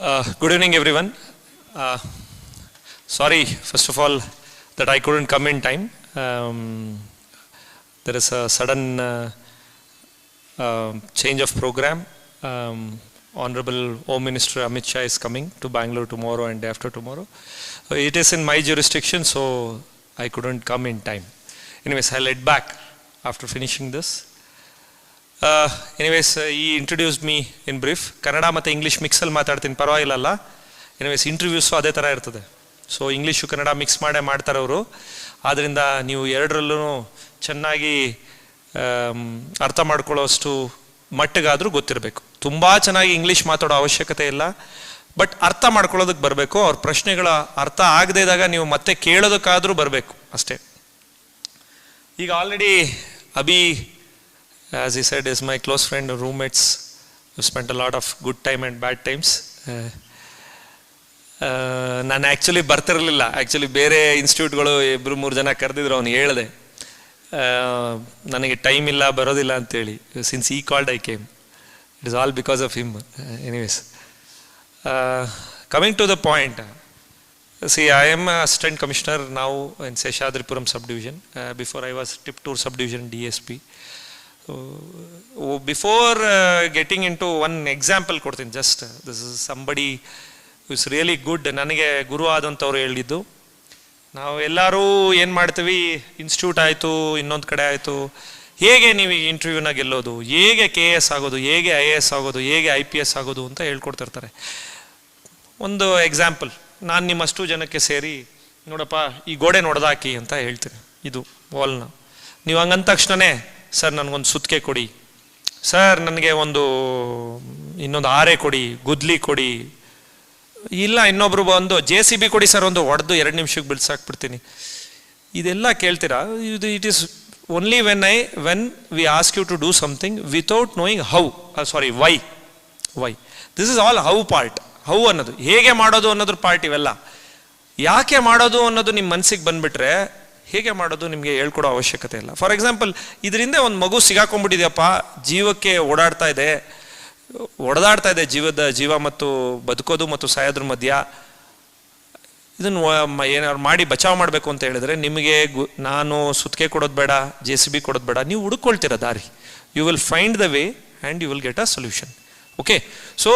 Uh, good evening, everyone. Uh, sorry, first of all, that I couldn't come in time. Um, there is a sudden uh, uh, change of program. Um, Honorable Home Minister Amit Shah is coming to Bangalore tomorrow and day after tomorrow. Uh, it is in my jurisdiction, so I couldn't come in time. Anyways, I'll head back after finishing this. Anyways ಈ introduce me in brief Kannada ಮತ್ತು English ಮಿಕ್ಸಲ್ಲಿ ಮಾತಾಡ್ತೀನಿ, ಪರವಾಗಿಲ್ಲಲ್ಲ. Anyways interviews ಅದೇ ಥರ ಇರ್ತದೆ. So English Kannada mix ಮಾಡೇ ಮಾಡ್ತಾರೆ ಅವರು. ಆದ್ದರಿಂದ ನೀವು ಎರಡರಲ್ಲೂ ಚೆನ್ನಾಗಿ ಅರ್ಥ ಮಾಡ್ಕೊಳ್ಳೋಷ್ಟು ಮಟ್ಟಿಗಾದರೂ ಗೊತ್ತಿರಬೇಕು. ತುಂಬ ಚೆನ್ನಾಗಿ ಇಂಗ್ಲೀಷ್ ಮಾತಾಡೋ ಅವಶ್ಯಕತೆ ಇಲ್ಲ. ಬಟ್ ಅರ್ಥ ಮಾಡ್ಕೊಳ್ಳೋದಕ್ಕೆ ಬರಬೇಕು. ಅವ್ರ ಪ್ರಶ್ನೆಗಳ ಅರ್ಥ ಆಗದೇ ಇದ್ದಾಗ ನೀವು ಮತ್ತೆ ಕೇಳೋದಕ್ಕಾದರೂ ಬರಬೇಕು. ಅಷ್ಟೇ. ಈಗ already Abhi as he said, is my close friend, roommates. We spent a lot of good time and bad times. ನಾನು ಆ್ಯಕ್ಚುಲಿ ಬರ್ತಿರಲಿಲ್ಲ. ಆ್ಯಕ್ಚುಲಿ ಬೇರೆ ಇನ್ಸ್ಟಿಟ್ಯೂಟ್ಗಳು ಇಬ್ಬರು ಮೂರು ಜನ ಕರೆದಿದ್ರು ಅವ್ನು ಹೇಳಿದೆ. ನನಗೆ ಟೈಮ್ ಇಲ್ಲ ಬರೋದಿಲ್ಲ ಅಂತೇಳಿ. ಸಿನ್ಸ್ ಈ called I came it is all because of him anyways coming to the point see I am assistant commissioner ನಾವು in Seshadripuram sub division before I was Tiptur sub division D S P before getting into one example ಕೊಡ್ತೀನಿ just this is somebody is really good ನನಗೆ ಗುರು ಆದಂಥವ್ರು ಹೇಳಿದ್ದು. ನಾವು ಎಲ್ಲರೂ ಏನು ಮಾಡ್ತೀವಿ? Institute ಆಯಿತು, ಇನ್ನೊಂದು ಕಡೆ ಆಯಿತು. ಹೇಗೆ ನೀವು ಇಂಟರ್ವ್ಯೂನ ಗೆಲ್ಲೋದು? ಹೇಗೆ ಕೆ ಎಸ್ ಆಗೋದು? ಹೇಗೆ ಐ ಎ ಎಸ್ ಆಗೋದು? ಹೇಗೆ ಐ ಪಿ ಎಸ್ ಆಗೋದು ಅಂತ ಹೇಳ್ಕೊಡ್ತಿರ್ತಾರೆ. ಒಂದು ಎಕ್ಸಾಂಪಲ್ ನಾನು ನಿಮ್ಮಷ್ಟು ಜನಕ್ಕೆ ಸೇರಿ, ನೋಡಪ್ಪ, ಈ ಗೋಡೆ ನೋಡ್ದಾಕಿ ಅಂತ ಹೇಳ್ತೀನಿ, ಇದು ವಾಲ್ನ ನೀವು ಹಂಗಂದ ತಕ್ಷಣನೇ ಸರ್ ನನಗೊಂದು ಸುತ್ತಿಗೆ ಕೊಡಿ. ಸರ್ ನನಗೆ ಒಂದು, ಇನ್ನೊಂದು ಆರೆ ಕೊಡಿ, ಗುದ್ಲಿ ಕೊಡಿ. ಇಲ್ಲ, ಇನ್ನೊಬ್ರು ಒಂದು ಜೆ ಸಿ ಬಿ ಕೊಡಿ ಸರ್ ಒಂದು ಒಡೆದು ಎರಡು ನಿಮಿಷಕ್ಕೆ ಬಿಡ್ಸಾಕ್ಬಿಡ್ತೀನಿ ಇದೆಲ್ಲ ಕೇಳ್ತೀರಾ? ಇದು it is only when I when we ask you to do something without knowing how sorry why why this is all how part how ಅನ್ನೋದು. ಹೇಗೆ ಮಾಡೋದು ಅನ್ನೋದ್ರ ಪಾರ್ಟ್ ಇವೆಲ್ಲ. ಯಾಕೆ ಮಾಡೋದು ಅನ್ನೋದು ನಿಮ್ಮ ಮನಸ್ಸಿಗೆ ಬಂದ್ಬಿಟ್ರೆ ಹೇಗೆ ಮಾಡೋದು ನಿಮಗೆ ಹೇಳ್ಕೊಡೋ ಅವಶ್ಯಕತೆ ಇಲ್ಲ. ಫಾರ್ ಎಕ್ಸಾಂಪಲ್ ಇದರಿಂದ ಒಂದು ಮಗು ಸಿಗಾಕೊಂಡ್ಬಿಟ್ಟಿದೆಯಪ್ಪ, ಜೀವಕ್ಕೆ ಓಡಾಡ್ತಾ ಇದೆ, ಒಡೆದಾಡ್ತಾ ಇದೆ ಜೀವದ ಜೀವ ಮತ್ತು ಬದುಕೋದು ಮತ್ತು ಸಾಯೋದ್ರ ಮಧ್ಯ. ಇದನ್ನು ಏನಾದ್ರು ಮಾಡಿ ಬಚಾವ್ ಮಾಡಬೇಕು ಅಂತ ಹೇಳಿದ್ರೆ ನಿಮಗೆ ನಾನು ಸುತ್ತಿಗೆ ಕೊಡೋದು ಬೇಡ, ಜೆ ಸಿ ಬಿ ಕೊಡೋದು ಬೇಡ, ನೀವು ಹುಡುಕೊಳ್ತೀರ ದಾರಿ. You will find the way and you will get a solution okay so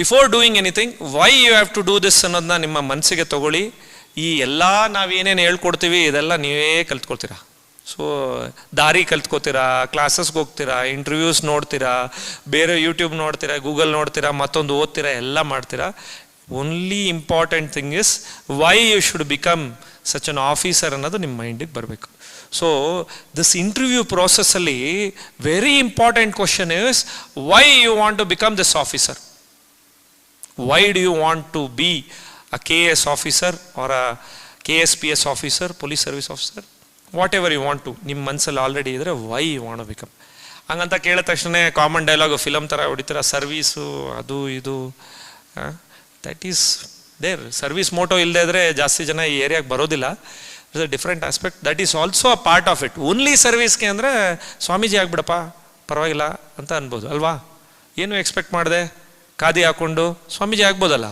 before doing anything why you have to do this ಅನ್ನೋದನ್ನ ನಿಮ್ಮ ಮನಸ್ಸಿಗೆ ತಗೊಳ್ಳಿ. ಈ ಎಲ್ಲ ನಾವೇನೇನು ಹೇಳ್ಕೊಡ್ತೀವಿ, ಇದೆಲ್ಲ ನೀವೇ ಕಲ್ತ್ಕೊಳ್ತೀರಾ. ಸೊ ದಾರಿ ಕಲ್ತ್ಕೋತೀರಾ ಕ್ಲಾಸಸ್ಗೆ ಹೋಗ್ತೀರಾ ಇಂಟರ್ವ್ಯೂಸ್ ನೋಡ್ತೀರಾ, ಬೇರೆ ಯೂಟ್ಯೂಬ್ ನೋಡ್ತೀರಾ ಗೂಗಲ್ ನೋಡ್ತೀರಾ, ಮತ್ತೊಂದು ಓದ್ತೀರಾ, ಎಲ್ಲ ಮಾಡ್ತೀರಾ. Only important thing is why you should become such an officer ಅನ್ನೋದು ನಿಮ್ಮ ಮೈಂಡಿಗೆ ಬರಬೇಕು. So this interview ಪ್ರೋಸೆಸ್ಸಲ್ಲಿ very important question is why you want to become this officer why do you want to be a KS officer or a KSPS officer, police service officer, whatever you want to, ನಿಮ್ಮ ಮನಸ್ಸಲ್ಲಿ already ಇದ್ದರೆ why you want become ಹಂಗಂತ ಕೇಳಿದ ತಕ್ಷಣ common dialogue film ಥರ ಹೊಡಿತೀರ service ಅದು ಇದು that is their service motto ಇಲ್ಲದೆ ಇದ್ರೆ ಜಾಸ್ತಿ ಜನ ಈ ಏರಿಯಾಗೆ ಬರೋದಿಲ್ಲ. Is a different aspect that is also a part of it only ಸರ್ವಿಸ್ಗೆ ಅಂದರೆ ಸ್ವಾಮೀಜಿ ಆಗ್ಬಿಡಪ್ಪ ಪರವಾಗಿಲ್ಲ ಅಂತ ಅನ್ಬೋದು ಅಲ್ವಾ? ಏನು ಎಕ್ಸ್ಪೆಕ್ಟ್ ಮಾಡಿದೆ? ಖಾದಿ ಹಾಕ್ಕೊಂಡು ಸ್ವಾಮೀಜಿ ಆಗ್ಬೋದಲ್ಲ?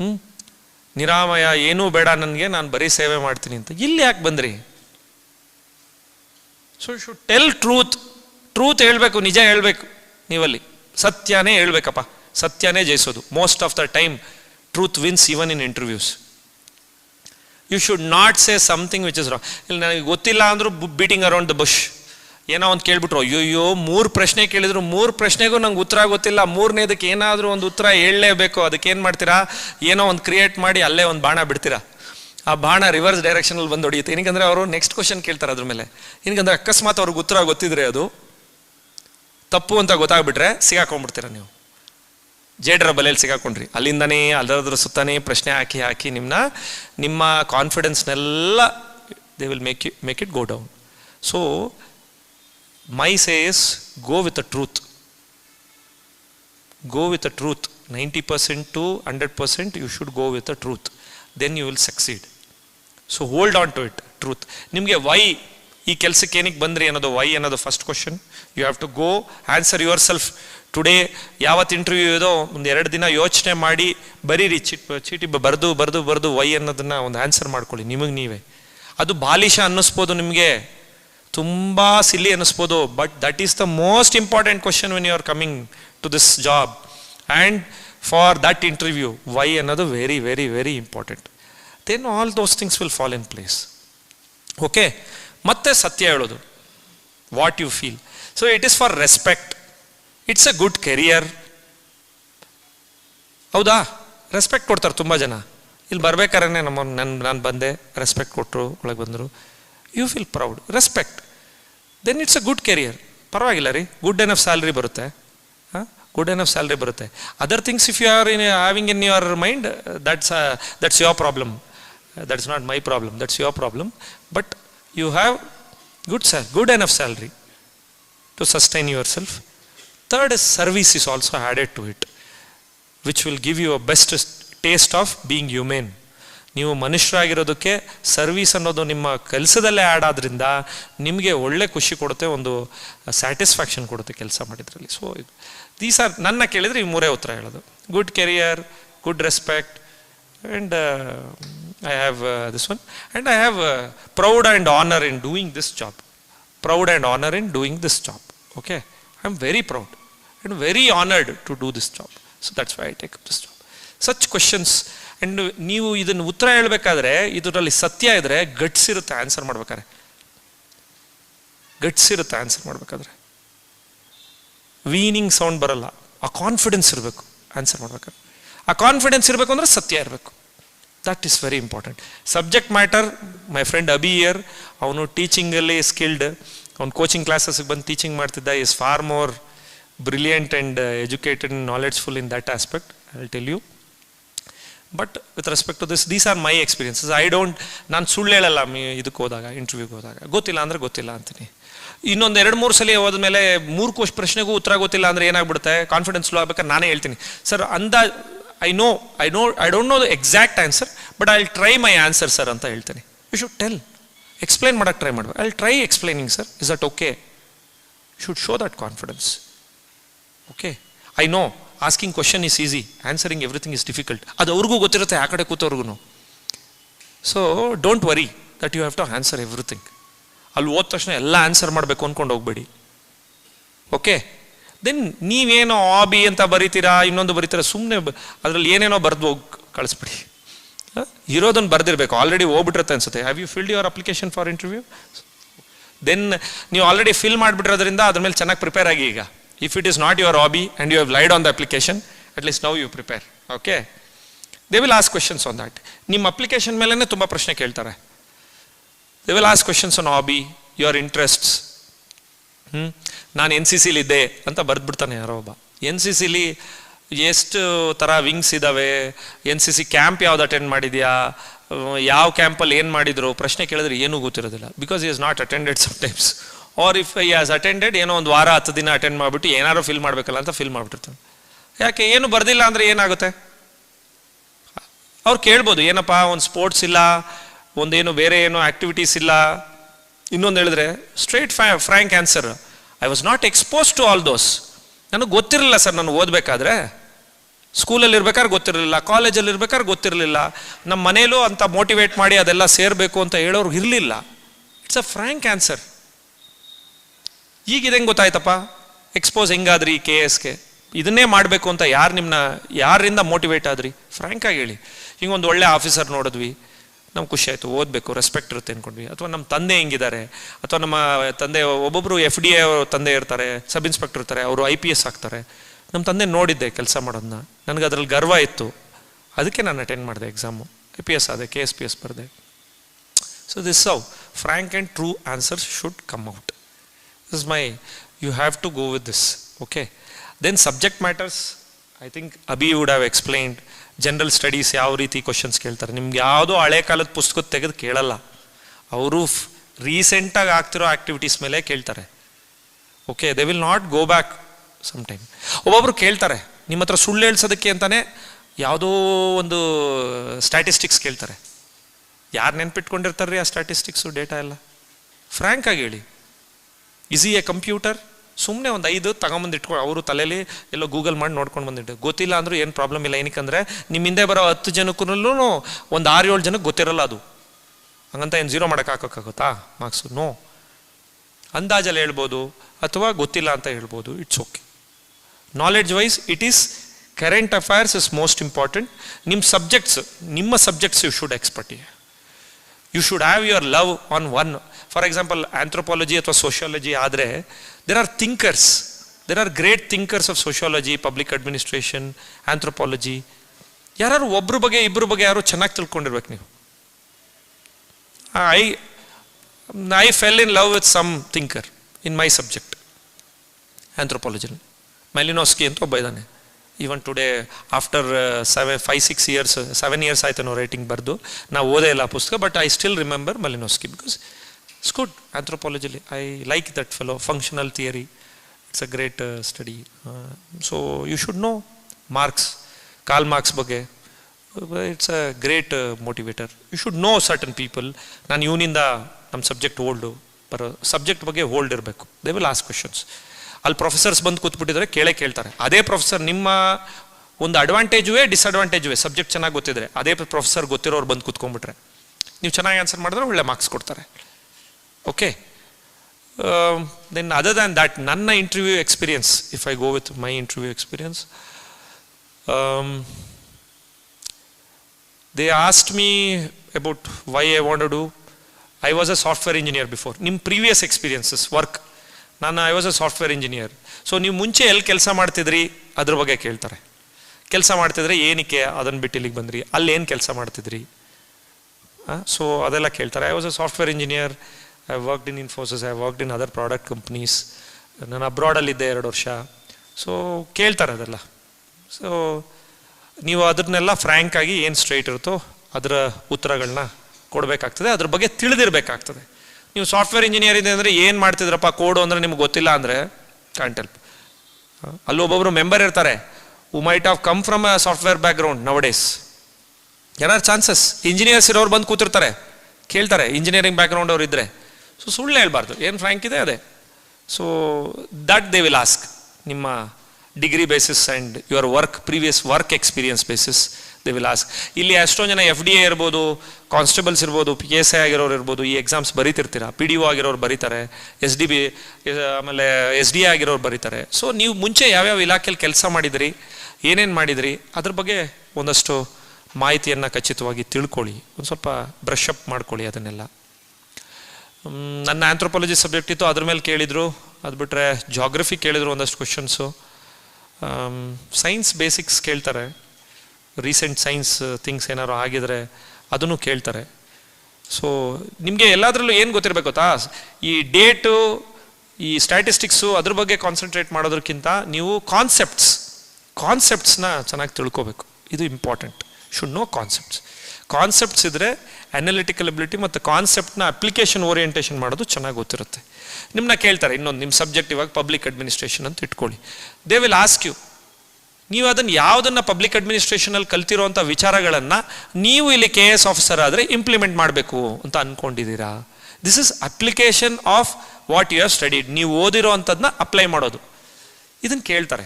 ಹ್ಞೂ ನಿರಾಮಯ, ಏನೂ ಬೇಡ, ನನಗೆ ನಾನು ಬರೀ ಸೇವೆ ಮಾಡ್ತೀನಿ ಅಂತ. ಇಲ್ಲಿ ಯಾಕೆ ಬಂದ್ರಿ? So should tell truth truth ಹೇಳಬೇಕು, ನಿಜ ಹೇಳಬೇಕು ನೀವಲ್ಲಿ. ಸತ್ಯನೇ ಹೇಳ್ಬೇಕಪ್ಪ. ಸತ್ಯನೇ ಜಯಿಸೋದು. Most of the time truth wins even in interviews you should not say something which is wrong ಇಲ್ಲಿ ನನಗೆ ಗೊತ್ತಿಲ್ಲ ಅಂದರೂ ಬೀಟಿಂಗ್ ಅರೌಂಡ್ ದ ಬುಷ್ ಏನೋ ಒಂದು ಕೇಳ್ಬಿಟ್ರು, ಅಯ್ಯೋಯ್ಯೋ, ಮೂರು ಪ್ರಶ್ನೆ ಕೇಳಿದ್ರು, ಮೂರು ಪ್ರಶ್ನೆಗೂ ನಂಗೆ ಉತ್ತರ ಗೊತ್ತಿಲ್ಲ ಮೂರನೇದಕ್ಕೆ ಏನಾದರೂ ಒಂದು ಉತ್ತರ ಹೇಳಲೇಬೇಕು ಅದಕ್ಕೆ ಏನು ಮಾಡ್ತೀರಾ? ಏನೋ ಒಂದು ಕ್ರಿಯೇಟ್ ಮಾಡಿ ಅಲ್ಲೇ ಒಂದು ಬಾಣ ಬಿಡ್ತೀರಾ? ಆ ಬಾಣ ರಿವರ್ಸ್ ಡೈರೆಕ್ಷನಲ್ಲಿ ಬಂದು ಹೊಡಿಯುತ್ತೆ. ಏನಕ್ಕಂದ್ರೆ ಅವರು ನೆಕ್ಸ್ಟ್ ಕ್ವಶನ್ ಕೇಳ್ತಾರೆ ಅದ್ರ ಮೇಲೆ. ಏನಕ್ಕಂದ್ರೆ ಅಕಸ್ಮಾತ್ ಅವ್ರಿಗೆ ಉತ್ತರ ಗೊತ್ತಿದ್ರೆ ಅದು ತಪ್ಪು ಅಂತ ಗೊತ್ತಾಗ್ಬಿಟ್ರೆ ಸಿಗಾಕೊಂಡ್ಬಿಡ್ತೀರ ನೀವು. ಜೇಡರ ಬಲೆಯಲ್ಲಿ ಸಿಗಾಕೊಂಡ್ರಿ. ಅಲ್ಲಿಂದನೇ, ಅದರದ್ರ ಸುತ್ತಾನೇ ಪ್ರಶ್ನೆ ಹಾಕಿ ಹಾಕಿ ನಿಮ್ಮನ್ನ ನಿಮ್ಮ ಕಾನ್ಫಿಡೆನ್ಸ್ನೆಲ್ಲ they will make you make it go down so my says go with go with a truth ninety percent to hundred percent you should go with a truth then you will succeed so hold on to it truth ನಿಮಗೆ why ಈ ಕೆಲಸಕ್ಕೆ ಏನಕ್ಕೆ ಬಂದ್ರಿ ಅನ್ನೋದು why ಅನ್ನೋದು first question you have to go answer your self today ಯಾವತ್ತು interview ಇದೋ ಒಂದು ಎರಡು ದಿನ ಯೋಚನೆ ಮಾಡಿ, ಬರೀರಿ ಚಿಟ್ ಚೀಟಿ ಬರೆದು ಬರೆದು ಬರೆದು ವೈ ಅನ್ನೋದನ್ನು ಒಂದು ಆನ್ಸರ್ ಮಾಡ್ಕೊಳ್ಳಿ. ನಿಮಗೆ ನೀವೇ. ಅದು ಬಾಲಿಶ ಅನ್ನಿಸ್ಬೋದು ನಿಮಗೆ. ತುಂಬ silly ಅನ್ನಿಸ್ಬೋದು but that is the most important question when you are coming to this job and for that interview why ಅನ್ನೋದು very very very important then all those things will fall in place okay ಮತ್ತೆ ಸತ್ಯ ಹೇಳೋದು. What you feel so it is for respect it's a good career ಹೌದಾ? Respect ಕೊಡ್ತಾರೆ ತುಂಬ ಜನ. ಇಲ್ಲಿ ಬರ್ಬೇಕಾದ್ರೆ ನಮ್ಮ ನನ್ನ ನಾನು ಬಂದೆ ರೆಸ್ಪೆಕ್ಟ್ ಕೊಟ್ಟರು ಒಳಗೆ ಬಂದರು. You feel proud respect then it's a good career ಪರವಾಗಿಲ್ಲ ರೀ. ಗುಡ್ ಎನಫ್ ಸ್ಯಾಲ್ರಿ ಬರುತ್ತೆ. ಹಾಂ? ಗುಡ್ ಎನಫ್ ಸ್ಯಾಲ್ರಿ ಬರುತ್ತೆ. Other things if you are in having in your mind that's that's your problem that's not my problem that's your problem but you have good sal good enough salary to sustain yourself. Third is service is also added to it, which will give you a best taste of being human. ನೀವು ಮನುಷ್ಯರಾಗಿರೋದಕ್ಕೆ service ಅನ್ನೋದು ನಿಮ್ಮ ಕೆಲಸದಲ್ಲೇ add ಆದ್ರಿಂದ ನಿಮಗೆ ಒಳ್ಳೆ ಖುಷಿ ಕೊಡುತ್ತೆ, ಒಂದು ಸ್ಯಾಟಿಸ್ಫ್ಯಾಕ್ಷನ್ ಕೊಡುತ್ತೆ ಕೆಲಸ ಮಾಡಿದ್ರಲ್ಲಿ. ಸೊ ದೀಸ್ ಆರ್ ನನ್ನ ಕೇಳಿದ್ರೆ ಈ ಮೂರೇ ಉತ್ತರ ಹೇಳೋದು. Good career good respect and I have this one and I have proud and honour in doing this job proud and honour in doing this job okay I am very proud and very honoured to do this job so that's why I take up this job such questions and ನೀವು ಇದನ್ನು ಉತ್ತರ ಹೇಳಬೇಕಾದ್ರೆ, ಇದರಲ್ಲಿ ಸತ್ಯ ಇದ್ರೆ guts ಇರುತ್ತೆ answer ಮಾಡ್ಬೇಕಾದ್ರೆ. Guts ಇರುತ್ತೆ ಆನ್ಸರ್ ಮಾಡ್ಬೇಕಾದ್ರೆ. ವೀನಿಂಗ್ ಸೌಂಡ್ ಬರಲ್ಲ. ಆ ಕಾನ್ಫಿಡೆನ್ಸ್ ಇರಬೇಕು ಆನ್ಸರ್ ಮಾಡ್ಬೇಕಾದ್ರೆ. ಆ ಕಾನ್ಫಿಡೆನ್ಸ್ ಇರಬೇಕು ಅಂದ್ರೆ ಸತ್ಯ ಇರಬೇಕು. That is very important subject matter my friend Abhi here ಅವನು ಟೀಚಿಂಗಲ್ಲಿ ಸ್ಕಿಲ್ಡ್ ಅವ್ನು ಕೋಚಿಂಗ್ ಕ್ಲಾಸಸ್ಗೆ ಬಂದು ಟೀಚಿಂಗ್ ಮಾಡ್ತಿದ್ದ. Is far more brilliant and educated knowledgeful in that aspect I tell you but with respect to this these are my experiences I don't ನಾನು ಸುಳ್ಳು ಹೇಳಲ್ಲ, me, ಇದಕ್ಕೆ ಹೋದಾಗ ಇಂಟರ್ವ್ಯೂಗೆ ಹೋದಾಗ. ಗೊತ್ತಿಲ್ಲ ಅಂದರೆ ಗೊತ್ತಿಲ್ಲ ಅಂತೀನಿ. ಇನ್ನೊಂದು ಎರಡು ಮೂರು ಸಲ ಹೋದ್ಮೇಲೆ ಮೂರು ಕೋಶ್ ಪ್ರಶ್ನೆಗೂ ಉತ್ತರ ಗೊತ್ತಿಲ್ಲ ಅಂದರೆ ಏನಾಗ್ಬಿಡುತ್ತೆ? ಕಾನ್ಫಿಡೆನ್ಸ್ ಲೋ ಆಗ್ಬೇಕಾದ್ರೆ ನಾನೇ ಹೇಳ್ತೀನಿ. ಸರ್ ಅಂದ I know I know I don't know the exact answer but I try my answer sir ಅಂತ ಹೇಳ್ತೀನಿ. ಯು ಶುಡ್ ಟೆಲ್ ಎಕ್ಸ್ಪ್ಲೈನ್ ಮಾಡೋಕ್ಕೆ ಟ್ರೈ ಮಾಡಬೇಕು. I try explaining sir is that okay should show that confidence okay I know asking question is easy answering everything is difficult ಅದು ಅವ್ರಿಗೂ ಗೊತ್ತಿರುತ್ತೆ, ಆ ಕಡೆ ಕೂತವ್ರಿಗೂ so don't worry that you have to answer everything ಅಲ್ಲಿ ಹೋದ ತಕ್ಷಣ ಎಲ್ಲ answer ಮಾಡಬೇಕು ಅಂದ್ಕೊಂಡು ಹೋಗ್ಬೇಡಿ. ಓಕೆ ದೆನ್ ನೀವೇನೋ ಆಬಿ ಅಂತ ಬರೀತೀರಾ, ಇನ್ನೊಂದು ಬರೀತೀರಾ ಸುಮ್ಮನೆ ಅದರಲ್ಲಿ ಏನೇನೋ ಬರೆದು ಹೋಗಿ ಕಳಿಸ್ಬಿಡಿ. ಇರೋದನ್ನು ಬರೆದಿರಬೇಕು. ಆಲ್ರೆಡಿ ಹೋಗ್ಬಿಟ್ಟಿರುತ್ತೆ ಅನ್ಸುತ್ತೆ. Have you filled your application for interview then ನೀವು ಆಲ್ರೆಡಿ ಫಿಲ್ ಮಾಡಿಬಿಟ್ಟಿರೋದ್ರಿಂದ ಅದ್ರ ಮೇಲೆ ಚೆನ್ನಾಗಿ ಪ್ರಿಪೇರ್ ಆಗಿ ಈಗ. If it is not your hobby and you have lied on the application at least now you prepare okay They will ask questions on that. ನಿಮ್ಮ application ಮೇಲೇ ತುಂಬ ಪ್ರಶ್ನೆ ಕೇಳ್ತಾರೆ. They will ask questions on hobby your interests ಹ್ಞೂ ನಾನು N C ಸಿಲಿದ್ದೆ ಅಂತ ಬರೆದ್ಬಿಡ್ತಾನೆ ಯಾರೋ ಒಬ್ಬ. ಎನ್ ಸಿ ಸಿಲಿ ಎಷ್ಟು ಥರ ವಿಂಗ್ಸ್ ಇದ್ದಾವೆ ಎನ್ ಸಿ ಸಿ ಕ್ಯಾಂಪ್ ಯಾವ್ದು ಅಟೆಂಡ್ ಮಾಡಿದ್ಯಾ? ಯಾವ ಕ್ಯಾಂಪಲ್ಲಿ ಏನು ಮಾಡಿದ್ರು? ಪ್ರಶ್ನೆ ಕೇಳಿದ್ರೆ ಏನೂ ಗೊತ್ತಿರೋದಿಲ್ಲ. Because is not attended sometimes are if I has attended ಏನೋ ಒಂದು ವಾರ, ಹತ್ತು ದಿನ ಅಟೆಂಡ್ ಮಾಡಿಬಿಟ್ಟು ಏನಾದ್ರು ಫಿಲ್ ಮಾಡಬೇಕಲ್ಲ ಅಂತ ಫಿಲ್ ಮಾಡಿಬಿಟ್ಟಿರ್ತಾನೆ. ಯಾಕೆ, ಏನು ಬರ್ದಿಲ್ಲ ಅಂದರೆ ಏನಾಗುತ್ತೆ? ಅವ್ರು ಕೇಳ್ಬೋದು, ಏನಪ್ಪ, ಒಂದು ಸ್ಪೋರ್ಟ್ಸ್ ಇಲ್ಲ, ಒಂದೇನು ಬೇರೆ ಏನು ಆಕ್ಟಿವಿಟೀಸ್ ಇಲ್ಲ. ಇನ್ನೊಂದು ಹೇಳಿದ್ರೆ straight fa frank answer I was not expose to all those ನನಗೆ ಗೊತ್ತಿರಲಿಲ್ಲ ಸರ್ ನಾನು ಓದಬೇಕಾದ್ರೆ. ಸ್ಕೂಲಲ್ಲಿ ಇರ್ಬೇಕಾದ್ರೆ ಗೊತ್ತಿರಲಿಲ್ಲ ಕಾಲೇಜಲ್ಲಿ ಇರ್ಬೇಕಾದ್ರೆ ಗೊತ್ತಿರಲಿಲ್ಲ. ನಮ್ಮ ಮನೇಲೂ ಅಂತ ಮೋಟಿವೇಟ್ ಮಾಡಿ ಅದೆಲ್ಲ ಸೇರಬೇಕು ಅಂತ ಹೇಳೋರು ಇರಲಿಲ್ಲ. ಇಟ್ಸ್ ಅ ಫ್ರ್ಯಾಂಕ್ ಆನ್ಸರ್ ಈಗ ಹೆಂಗೆ ಗೊತ್ತಾಯ್ತಪ್ಪ? ಎಕ್ಸ್ಪೋಸ್ ಹೆಂಗಾದ್ರಿ ಕೆ ಎಸ್ಗೆ ಇದನ್ನೇ ಮಾಡಬೇಕು ಅಂತ ಯಾರು ನಿಮ್ಮನ್ನ ಯಾರಿಂದ ಮೋಟಿವೇಟ್ ಆದ್ರಿ? ಫ್ರ್ಯಾಂಕ್ ಆಗಿ ಹೇಳಿ. ಹಿಂಗೆ ಒಂದು ಒಳ್ಳೆ ಆಫೀಸರ್ ನೋಡಿದ್ವಿ. ನಮ್ಗೆ ಖುಷಿ ಆಯಿತು, ಓದಬೇಕು ರೆಸ್ಪೆಕ್ಟ್ ಇರುತ್ತೆ ಅಂದ್ಕೊಂಡ್ವಿ ಅಥವಾ ನಮ್ಮ ತಂದೆ ಹೆಂಗಿದ್ದಾರೆ? ಅಥವಾ ನಮ್ಮ ತಂದೆ ಒಬ್ಬೊಬ್ಬರು ಎಫ್ ಡಿ ಎ ತಂದೆ ಇರ್ತಾರೆ ಸಬ್ ಇನ್ಸ್ಪೆಕ್ಟರ್ ಇರ್ತಾರೆ, ಅವರು ಐ ಪಿ ಎಸ್ ಆಗ್ತಾರೆ ನಮ್ಮ ತಂದೆ ನೋಡಿದ್ದೆ ಕೆಲಸ ಮಾಡೋದನ್ನ ನನಗೆ ಅದರಲ್ಲಿ ಗರ್ವ ಇತ್ತು. ಅದಕ್ಕೆ ನಾನು ಅಟೆಂಡ್ ಮಾಡಿದೆ ಎಕ್ಸಾಮು ಐ ಪಿ ಎಸ್ ಆದೆ ಕೆ ಎಸ್ ಪಿ ಎಸ್ ಬರೆದೆ. So this so frank and true answers should come out this my you have to go with this okay then subject matters I think ಅಬಿ would have explained general studies ಯಾವ ರೀತಿ questions ಕೇಳ್ತಾರೆ. ನಿಮ್ಗೆ ಯಾವುದೋ ಹಳೆ ಕಾಲದ ಪುಸ್ತಕ ತೆಗೆದು ಕೇಳಲ್ಲ. ಅವರು ರೀಸೆಂಟಾಗಿ ಆಗ್ತಿರೋ ಆ್ಯಕ್ಟಿವಿಟೀಸ್ ಮೇಲೆ ಕೇಳ್ತಾರೆ. Okay they will not go back some time ಒಬ್ಬೊಬ್ರು ಕೇಳ್ತಾರೆ, ನಿಮ್ಮ ಹತ್ರ ಸುಳ್ಳು ಹೇಳ್ಸೋದಕ್ಕೆ ಅಂತಲೇ ಯಾವುದೋ ಒಂದು ಸ್ಟ್ಯಾಟಿಸ್ಟಿಕ್ಸ್ ಕೇಳ್ತಾರೆ. ಯಾರು ನೆನ್ಪಿಟ್ಕೊಂಡಿರ್ತಾರ್ರಿ ಆ ಸ್ಟ್ಯಾಟಿಸ್ಟಿಕ್ಸು ಡೇಟಾ ಎಲ್ಲ? ಫ್ರ್ಯಾಂಕ್ ಆಗಿ ಹೇಳಿ. ಇಸ್ ಎ ಕಂಪ್ಯೂಟರ್ ಸುಮ್ಮನೆ ಒಂದು ಐದು ತಗೊಂಬಂದು ಅವರು ತಲೆಯಲ್ಲಿ ಎಲ್ಲೋ ಗೂಗಲ್ ಮಾಡಿ ನೋಡ್ಕೊಂಡು ಬಂದಿಟ್ಟು ಗೊತ್ತಿಲ್ಲ ಅಂದರೂ ಏನು ಪ್ರಾಬ್ಲಮ್ ಇಲ್ಲ. ಏನಕ್ಕಂದರೆ ನಿಮ್ಮ ಹಿಂದೆ ಬರೋ ಹತ್ತು ಜನಕ್ಕೂ ಒಂದು ಆರು ಏಳು ಜನಕ್ಕೆ ಗೊತ್ತಿರಲ್ಲ ಅದು. ಹಂಗಂತ ಏನು ಜೀರೋ ಮಾಡೋಕೆ ಹಾಕೋಕ್ಕಾಗುತ್ತಾ? ಮಾರ್ಕ್ಸು ನೋ ಅಂದಾಜಲ್ಲಿ ಹೇಳ್ಬೋದು ಅಥವಾ ಗೊತ್ತಿಲ್ಲ ಅಂತ ಹೇಳ್ಬೋದು it's okay knowledge wise it is current affairs is most important ನಿಮ್ಮ ಸಬ್ಜೆಕ್ಟ್ಸ್ ನಿಮ್ಮ subjects you should expert you should have your love on one for example anthropology ಅಥವಾ ಸೋಷಿಯಾಲಜಿ ಆದರೆ there are thinkers there are great thinkers of sociology public administration anthropology ಯಾರು ಒಬ್ರ ಬಗ್ಗೆ ಇಬ್ಬರ ಬಗ್ಗೆ ಯಾರು ಚೆನ್ನಾಗಿ ತಿಳ್ಕೊಂಡಿರ್ಬೇಕು ನೀವು. I I fell in love with some thinker in my subject anthropology Malinowski ಅಂತ ಒಬ್ಬ ಇದ್ದಾನೆ. Even today after seven five six years seven years ಆಯ್ತು ನಾವು ರೈಟಿಂಗ್ ಬರೆದು, ನಾವು ಓದೇ ಇಲ್ಲ ಪುಸ್ತಕ but I still remember Malinowski because it's good ಆಂಥ್ರೋಪಾಲಜಿಲಿ I like that fellow functional theory it's a great study so you should know Marx Karl Marx ಬಗ್ಗೆ. It's a great motivator you should know certain people ನಾನು ಇವನಿಂದ ನಮ್ಮ subject old ಬರೋ subject ಬಗ್ಗೆ old ಇರಬೇಕು. They will ask questions ಅಲ್ಲಿ professors ಬಂದು ಕೂತ್ಬಿಟ್ಟಿದ್ರೆ ಕೇಳೇ ಕೇಳ್ತಾರೆ. ಅದೇ ಪ್ರೊಫೆಸರ್ ನಿಮ್ಮ ಒಂದು ಅಡ್ವಾಂಟೇಜುವೇ ಡಿಸ್ಅಡ್ವಾಂಟೇಜುವೇ ಸಬ್ಜೆಕ್ಟ್ ಚೆನ್ನಾಗಿ ಗೊತ್ತಿದ್ರೆ. ಅದೇ ಪ್ರೊಫೆಸರ್ ಗೊತ್ತಿರೋರು ಬಂದು ಕೂತ್ಕೊಂಡ್ಬಿಟ್ರೆ. ನೀವು ಚೆನ್ನಾಗಿ ಆನ್ಸರ್ ಮಾಡಿದ್ರೆ ಒಳ್ಳೆ ಮಾರ್ಕ್ಸ್ ಕೊಡ್ತಾರೆ. Okay then other than that ನನ್ನ interview experience if I go with my interview experience they asked me about why I want do I was a software engineer before ನಿಮ್ಮ previous experiences work ನಾನು I was a software engineer so ನೀವು ಮುಂಚೆ ಎಲ್ಲಿ ಕೆಲಸ ಮಾಡ್ತಿದ್ರಿ? ಅದ್ರ ಬಗ್ಗೆ ಕೇಳ್ತಾರೆ. ಕೆಲಸ ಮಾಡ್ತಿದ್ರೆ ಏನಕ್ಕೆ ಅದನ್ನು ಬಿಟ್ಟು ಇಲ್ಲಿಗೆ ಬಂದ್ರಿ? ಅಲ್ಲಿ ಏನು ಕೆಲಸ ಮಾಡ್ತಿದ್ರಿ? ಸೊ ಅದೆಲ್ಲ ಕೇಳ್ತಾರೆ. I was a software engineer I worked in Infosys I worked in other product companies ನಾನು ಅಬ್ರಾಡಲ್ಲಿದ್ದೆ ಎರಡು ವರ್ಷ. ಸೊ ಕೇಳ್ತಾರೆ ಅದೆಲ್ಲ. ಸೊ ನೀವು ಅದನ್ನೆಲ್ಲ ಫ್ರ್ಯಾಂಕ್ ಆಗಿ ಏನು ಸ್ಟ್ರೈಟ್ ಇರುತ್ತೋ ಅದರ ಉತ್ತರಗಳನ್ನ ಕೊಡಬೇಕಾಗ್ತದೆ. ಅದ್ರ ಬಗ್ಗೆ ತಿಳಿದಿರಬೇಕಾಗ್ತದೆ. ನೀವು ಸಾಫ್ಟ್ವೇರ್ ಇಂಜಿನಿಯರ್ ಇದೆ ಅಂದರೆ ಏನು ಮಾಡ್ತಿದ್ರಪ್ಪ? ಕೋಡು ಅಂದರೆ ನಿಮ್ಗೆ ಗೊತ್ತಿಲ್ಲ ಅಂದರೆ ಕ್ಯಾಂಟ್ ಹೆಲ್ಪ್ ಅಲ್ಲಿ ಒಬ್ಬೊಬ್ರು ಮೆಂಬರ್ ಇರ್ತಾರೆ. Who might have come from a software background nowadays ಏನಾರು ಚಾನ್ಸಸ್ ಇಂಜಿನಿಯರ್ಸ್ ಇರೋರು ಬಂದು ಕೂತಿರ್ತಾರೆ. ಕೇಳ್ತಾರೆ ಇಂಜಿನಿಯರಿಂಗ್ ಬ್ಯಾಕ್ ಗ್ರೌಂಡ್ ಅವ್ರು ಇದ್ದರೆ ಸೊ ಸುಳ್ಳು ಹೇಳ್ಬಾರ್ದು. ಏನು ಫ್ರ್ಯಾಂಕ್ ಇದೆ ಅದೇ. So that they will ask ನಿಮ್ಮ degree basis and your work previous work experience basis they will ask ಇಲ್ಲಿ ಎಷ್ಟೊಂದು ಜನ ಎಫ್ ಡಿ ಎ ಇರ್ಬೋದು ಕಾನ್ಸ್ಟೇಬಲ್ಸ್ ಇರ್ಬೋದು ಪಿ ಎಸ್ ಐ ಆಗಿರೋರು ಇರ್ಬೋದು, ಈ ಎಕ್ಸಾಮ್ಸ್ ಬರೀತಿರ್ತೀರಾ? ಪಿ ಡಿ ಒ ಆಗಿರೋರು ಬರೀತಾರೆ ಎಸ್ ಡಿ ಬಿ ಆಮೇಲೆ ಎಸ್ ಡಿ ಎ ಆಗಿರೋರು ಬರೀತಾರೆ. ಸೊ ನೀವು ಮುಂಚೆ ಯಾವ್ಯಾವ ಇಲಾಖೆಯಲ್ಲಿ ಕೆಲಸ ಮಾಡಿದ್ರಿ, ಏನೇನು ಮಾಡಿದ್ರಿ, ಅದ್ರ ಬಗ್ಗೆ ಒಂದಷ್ಟು ಮಾಹಿತಿಯನ್ನು ಖಚಿತವಾಗಿ ತಿಳ್ಕೊಳ್ಳಿ. ಒಂದು ಸ್ವಲ್ಪ ಬ್ರಷ್ ಅಪ್ ಮಾಡ್ಕೊಳ್ಳಿ ಅದನ್ನೆಲ್ಲ. ನನ್ನ ಆಂಥ್ರೋಪಾಲಜಿ ಸಬ್ಜೆಕ್ಟ್ ಇತ್ತು, ಅದ್ರ ಮೇಲೆ ಕೇಳಿದರು. ಅದು ಬಿಟ್ಟರೆ ಜಾಗ್ರಫಿ ಕೇಳಿದರು ಒಂದಷ್ಟು ಕ್ವಶನ್ಸು ಸೈನ್ಸ್ ಬೇಸಿಕ್ಸ್ ಕೇಳ್ತಾರೆ. ರೀಸೆಂಟ್ ಸೈನ್ಸ್ ಥಿಂಗ್ಸ್ ಏನಾದ್ರು ಆಗಿದ್ರೆ ಅದನ್ನು ಕೇಳ್ತಾರೆ. ಸೊ ನಿಮಗೆ ಎಲ್ಲದರಲ್ಲೂ ಏನು ಗೊತ್ತಿರಬೇಕು ತಾ ಈ ಡೇಟು, ಈ ಸ್ಟ್ಯಾಟಿಸ್ಟಿಕ್ಸು ಅದ್ರ ಬಗ್ಗೆ ಕಾನ್ಸಂಟ್ರೇಟ್ ಮಾಡೋದಕ್ಕಿಂತ ನೀವು ಕಾನ್ಸೆಪ್ಟ್ಸ್ ಕಾನ್ಸೆಪ್ಟ್ಸ್ನ ಚೆನ್ನಾಗಿ ತಿಳ್ಕೋಬೇಕು. ಇದು important should know concepts concepts ಇದ್ದರೆ ಅನಾಲಿಟಿಕಲ್ ಅಬಿಲಿಟಿ ಮತ್ತು ಕಾನ್ಸೆಪ್ಟ್ನ ಅಪ್ಲಿಕೇಶನ್ ಓರಿಯೆಂಟೇಷನ್ ಮಾಡೋದು ಚೆನ್ನಾಗಿ ಗೊತ್ತಿರುತ್ತೆ. ನಿಮ್ಮನ್ನ ಕೇಳ್ತಾರೆ, ಇನ್ನೊಂದು ನಿಮ್ಮ ಸಬ್ಜೆಕ್ಟ್ ಇವಾಗ ಪಬ್ಲಿಕ್ ಅಡ್ಮಿನಿಸ್ಟ್ರೇಷನ್ ಅಂತ ಇಟ್ಕೊಳ್ಳಿ. ದೇ ವಿಲ್ ಆಸ್ಕ್ ಯು ನೀವು ಅದನ್ನು ಯಾವುದನ್ನು ಪಬ್ಲಿಕ್ ಅಡ್ಮಿನಿಸ್ಟ್ರೇಷನಲ್ಲಿ ಕಲ್ತಿರೋಂಥ ವಿಚಾರಗಳನ್ನು ನೀವು ಇಲ್ಲಿ ಕೆ ಎಸ್ ಆಫೀಸರ್ ಆದರೆ ಇಂಪ್ಲಿಮೆಂಟ್ ಮಾಡಬೇಕು ಅಂತ ಅಂದ್ಕೊಂಡಿದ್ದೀರಾ this is application of what you are studied ನೀವು ಓದಿರೋ ಅಂಥದ್ದನ್ನ ಅಪ್ಲೈ ಮಾಡೋದು. ಇದನ್ನು ಕೇಳ್ತಾರೆ.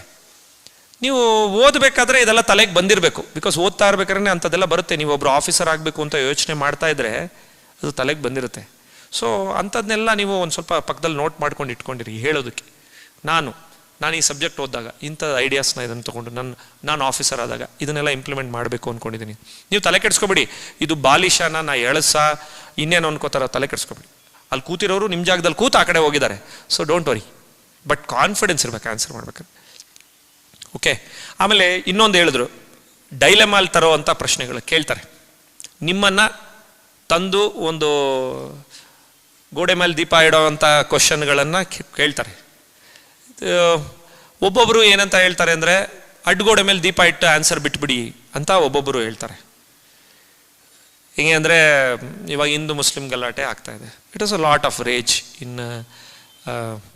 ನೀವು ಓದಬೇಕಾದ್ರೆ ಇದೆಲ್ಲ ತಲೆಗೆ ಬಂದಿರಬೇಕು. ಬಿಕಾಸ್ ಓದ್ತಾ ಇರ್ಬೇಕಾದ್ರೆ ಅಂಥದ್ದೆಲ್ಲ ಬರುತ್ತೆ. ನೀವು ಒಬ್ಬರು ಆಫೀಸರ್ ಆಗಬೇಕು ಅಂತ ಯೋಚನೆ ಮಾಡ್ತಾ ಇದ್ರೆ ಅದು ತಲೆಗೆ ಬಂದಿರುತ್ತೆ. ಸೊ ಅಂಥದ್ದನ್ನೆಲ್ಲ ನೀವು ಒಂದು ಸ್ವಲ್ಪ ಪಕ್ಕದಲ್ಲಿ ನೋಟ್ ಮಾಡ್ಕೊಂಡು ಇಟ್ಕೊಂಡಿರಿ ಹೇಳೋದಕ್ಕೆ. ನಾನು ನಾನು ಈ ಸಬ್ಜೆಕ್ಟ್ ಓದಿದಾಗ ಇಂಥ ಐಡಿಯಾಸ್ನ ಇದನ್ನು ತೊಗೊಂಡು ನನ್ನ ನಾನು ಆಫೀಸರ್ ಆದಾಗ ಇದನ್ನೆಲ್ಲ ಇಂಪ್ಲಿಮೆಂಟ್ ಮಾಡಬೇಕು ಅಂದ್ಕೊಂಡಿದ್ದೀನಿ ನೀವು ತಲೆ ಕೆಡಿಸ್ಕೊಬೇಡಿ. ಇದು ಬಾಲಿಶಾನ, ನಾ ಎಳಸ, ಇನ್ನೇನು ಅನ್ಕೋತಾರ ತಲೆ ಕೆಡಿಸ್ಕೊಬೇಡಿ. ಅಲ್ಲಿ ಕೂತಿರೋರು ನಿಮ್ಮ ಜಾಗದಲ್ಲಿ ಕೂತು ಆ ಕಡೆ ಹೋಗಿದ್ದಾರೆ. So don't worry but confidence ಇರಬೇಕು ಆನ್ಸರ್ ಮಾಡ್ಬೇಕು. ಓಕೆ ಆಮೇಲೆ ಇನ್ನೊಂದು ಹೇಳಿದ್ರು ಡೈಲೆಮಾಲ್ ತರೋವಂಥ ಪ್ರಶ್ನೆಗಳು, ಕೇಳ್ತಾರೆ. ನಿಮ್ಮನ್ನು ತಂದು ಒಂದು ಗೋಡೆ ಮೇಲೆ ದೀಪ ಇಡೋವಂಥ ಕ್ವಶನ್ಗಳನ್ನು ಕೇಳ್ತಾರೆ. ಒಬ್ಬೊಬ್ಬರು ಏನಂತ ಹೇಳ್ತಾರೆ ಅಂದರೆ ಅಡ್ಗೋಡೆ ಮೇಲೆ ದೀಪ ಇಟ್ಟು ಆನ್ಸರ್ ಬಿಟ್ಬಿಡಿ ಅಂತ ಒಬ್ಬೊಬ್ಬರು ಹೇಳ್ತಾರೆ. ಹಿಂಗೆ ಅಂದರೆ, ಇವಾಗ ಹಿಂದೂ ಮುಸ್ಲಿಂ ಗಲಾಟೆ ಆಗ್ತಾ ಇದೆ. It is a lot of rage in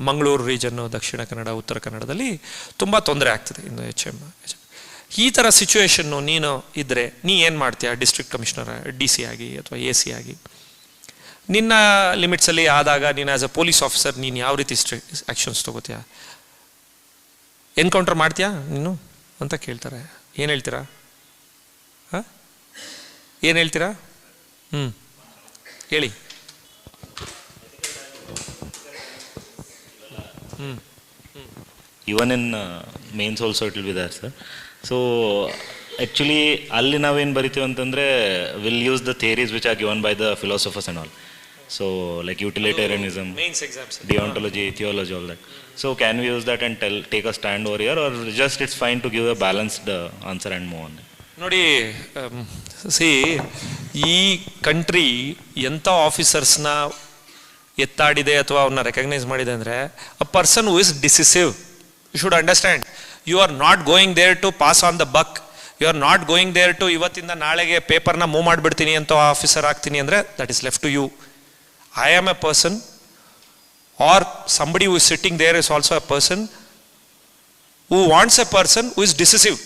Mangaluru region Dakshina Kannada, Uttara ಕನ್ನಡದಲ್ಲಿ ತುಂಬ ತೊಂದರೆ ಆಗ್ತದೆ ಇನ್ನು ಎಚ್ ಎಂ ಈ ಥರ ಸಿಚುವೇಶನ್ನು ನೀನು ಇದ್ದರೆ ನೀ ಏನು ಮಾಡ್ತೀಯ? ಡಿಸ್ಟ್ರಿಕ್ಟ್ ಕಮಿಷನರ್ ಡಿ ಸಿ ಆಗಿ ಅಥವಾ ಎ ಸಿ ಆಗಿ? ನಿನ್ನ ಲಿಮಿಟ್ಸಲ್ಲಿ ಆದಾಗ ನೀನು ಆ್ಯಸ್ ಅ ಪೊಲೀಸ್ ಆಫೀಸರ್ ನೀನು ಯಾವ ರೀತಿ ಸ್ಟ್ರಿ ಆ್ಯಕ್ಷನ್ಸ್ ತೊಗೋತೀಯ? ಎನ್ಕೌಂಟರ್ ಮಾಡ್ತೀಯಾ ನೀನು? ಅಂತ ಕೇಳ್ತಾರೆ. ಏನು ಹೇಳ್ತೀರಾ? ಹಾಂ? ಏನು ಹೇಳ್ತೀರಾ? ಹ್ಞೂ ಹೇಳಿ. Even in mains also it will be there sir so actually ಅಲ್ಲಿ ನಾವೇನು ಬರಿತೀವಿ ಅಂತಂದರೆ will use the theories which are given by the philosophers and also like utilitarianism mains exams deontology, theology, all that. So can we use that and tell, take a stand over here, or just it's fine to give a balanced uh, answer and move on? ನೋಡಿ see ಈ country ಎಂಥ ಆಫೀಸರ್ಸ್ನ ಎತ್ತಾಡಿದೆ ಅಥವಾ ಅವ್ರನ್ನ recognise ಮಾಡಿದೆ ಅಂದರೆ a person who is decisive you should understand you are not going there to pass on the buck you are not going there to ಇವತ್ತಿಂದ ನಾಳೆಗೆ ಪೇಪರ್ನ ಮೂವ್ ಮಾಡಿಬಿಡ್ತೀನಿ ಅಂತ ಆಫೀಸರ್ ಆಗ್ತೀನಿ ಅಂದರೆ that is left to you I am a person or somebody who is sitting there is also a person who wants a person who is decisive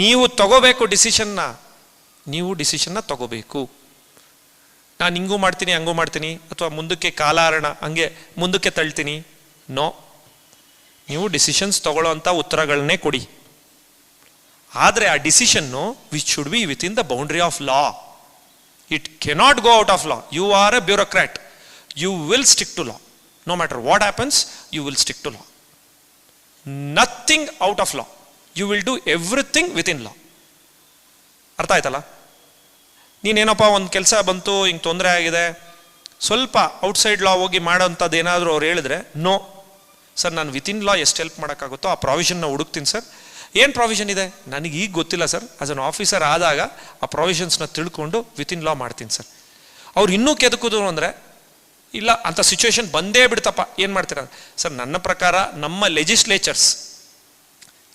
ನೀವು ತಗೋಬೇಕು ಡಿಸಿಷನ್ನ ನೀವು ಡಿಸಿಷನ್ನ ತಗೋಬೇಕು. ನಾನು ಹಿಂಗೂ ಮಾಡ್ತೀನಿ, ಹಂಗೂ ಮಾಡ್ತೀನಿ, ಅಥವಾ ಮುಂದಕ್ಕೆ ಕಾಲಾರಣ, ಹಂಗೆ ಮುಂದಕ್ಕೆ ತಳ್ತೀನಿ. ನೋ ನೀವು ಡಿಸಿಷನ್ಸ್ ತಗೊಳ್ಳೋ ಅಂಥ ಉತ್ತರಗಳನ್ನೇ ಕೊಡಿ. ಆದರೆ ಆ decision which should be within the boundary of law it cannot go out of law you are a bureaucrat you will stick to law no matter what happens you will stick to law nothing out of law you will do everything within law ಅರ್ಥ ಆಯ್ತಲ್ಲ? ನೀನೇನಪ್ಪ ಒಂದು ಕೆಲಸ ಬಂತು, ಹಿಂಗೆ ತೊಂದರೆ ಆಗಿದೆ? ಸ್ವಲ್ಪ outside ಲಾ ಹೋಗಿ ಮಾಡೋಂಥದ್ದು ಏನಾದರೂ ಅವ್ರು ಹೇಳಿದ್ರೆ ನೋ ಸರ್, ನಾನು ವಿತಿನ್ ಲಾ ಎಷ್ಟು ಹೆಲ್ಪ್ ಮಾಡೋಕ್ಕಾಗುತ್ತೋ ಆ ಪ್ರಾವಿಷನ್ನ ಹುಡುಕ್ತೀನಿ ಸರ್. ಏನು ಪ್ರಾವಿಷನ್ ಇದೆ? ನನಗೆ ಈಗ ಗೊತ್ತಿಲ್ಲ ಸರ್. ಆಸ್ ಅನ್ ಆಫೀಸರ್ ಆದಾಗ ಆ ಪ್ರಾವಿಷನ್ಸ್ನ ತಿಳ್ಕೊಂಡು ವಿತಿನ್ ಲಾ ಮಾಡ್ತೀನಿ ಸರ್. ಅವ್ರು ಇನ್ನೂ ಕೆದಕಿದ್ರು ಅಂದರೆ, ಇಲ್ಲ ಅಂಥ ಸಿಚುವೇಶನ್ ಬಂದೇ ಬಿಡ್ತಪ್ಪ. ಏನು ಮಾಡ್ತೀರ? ಸರ್, ನನ್ನ ಪ್ರಕಾರ ನಮ್ಮ ಲೆಜಿಸ್ಲೇಚರ್ಸ್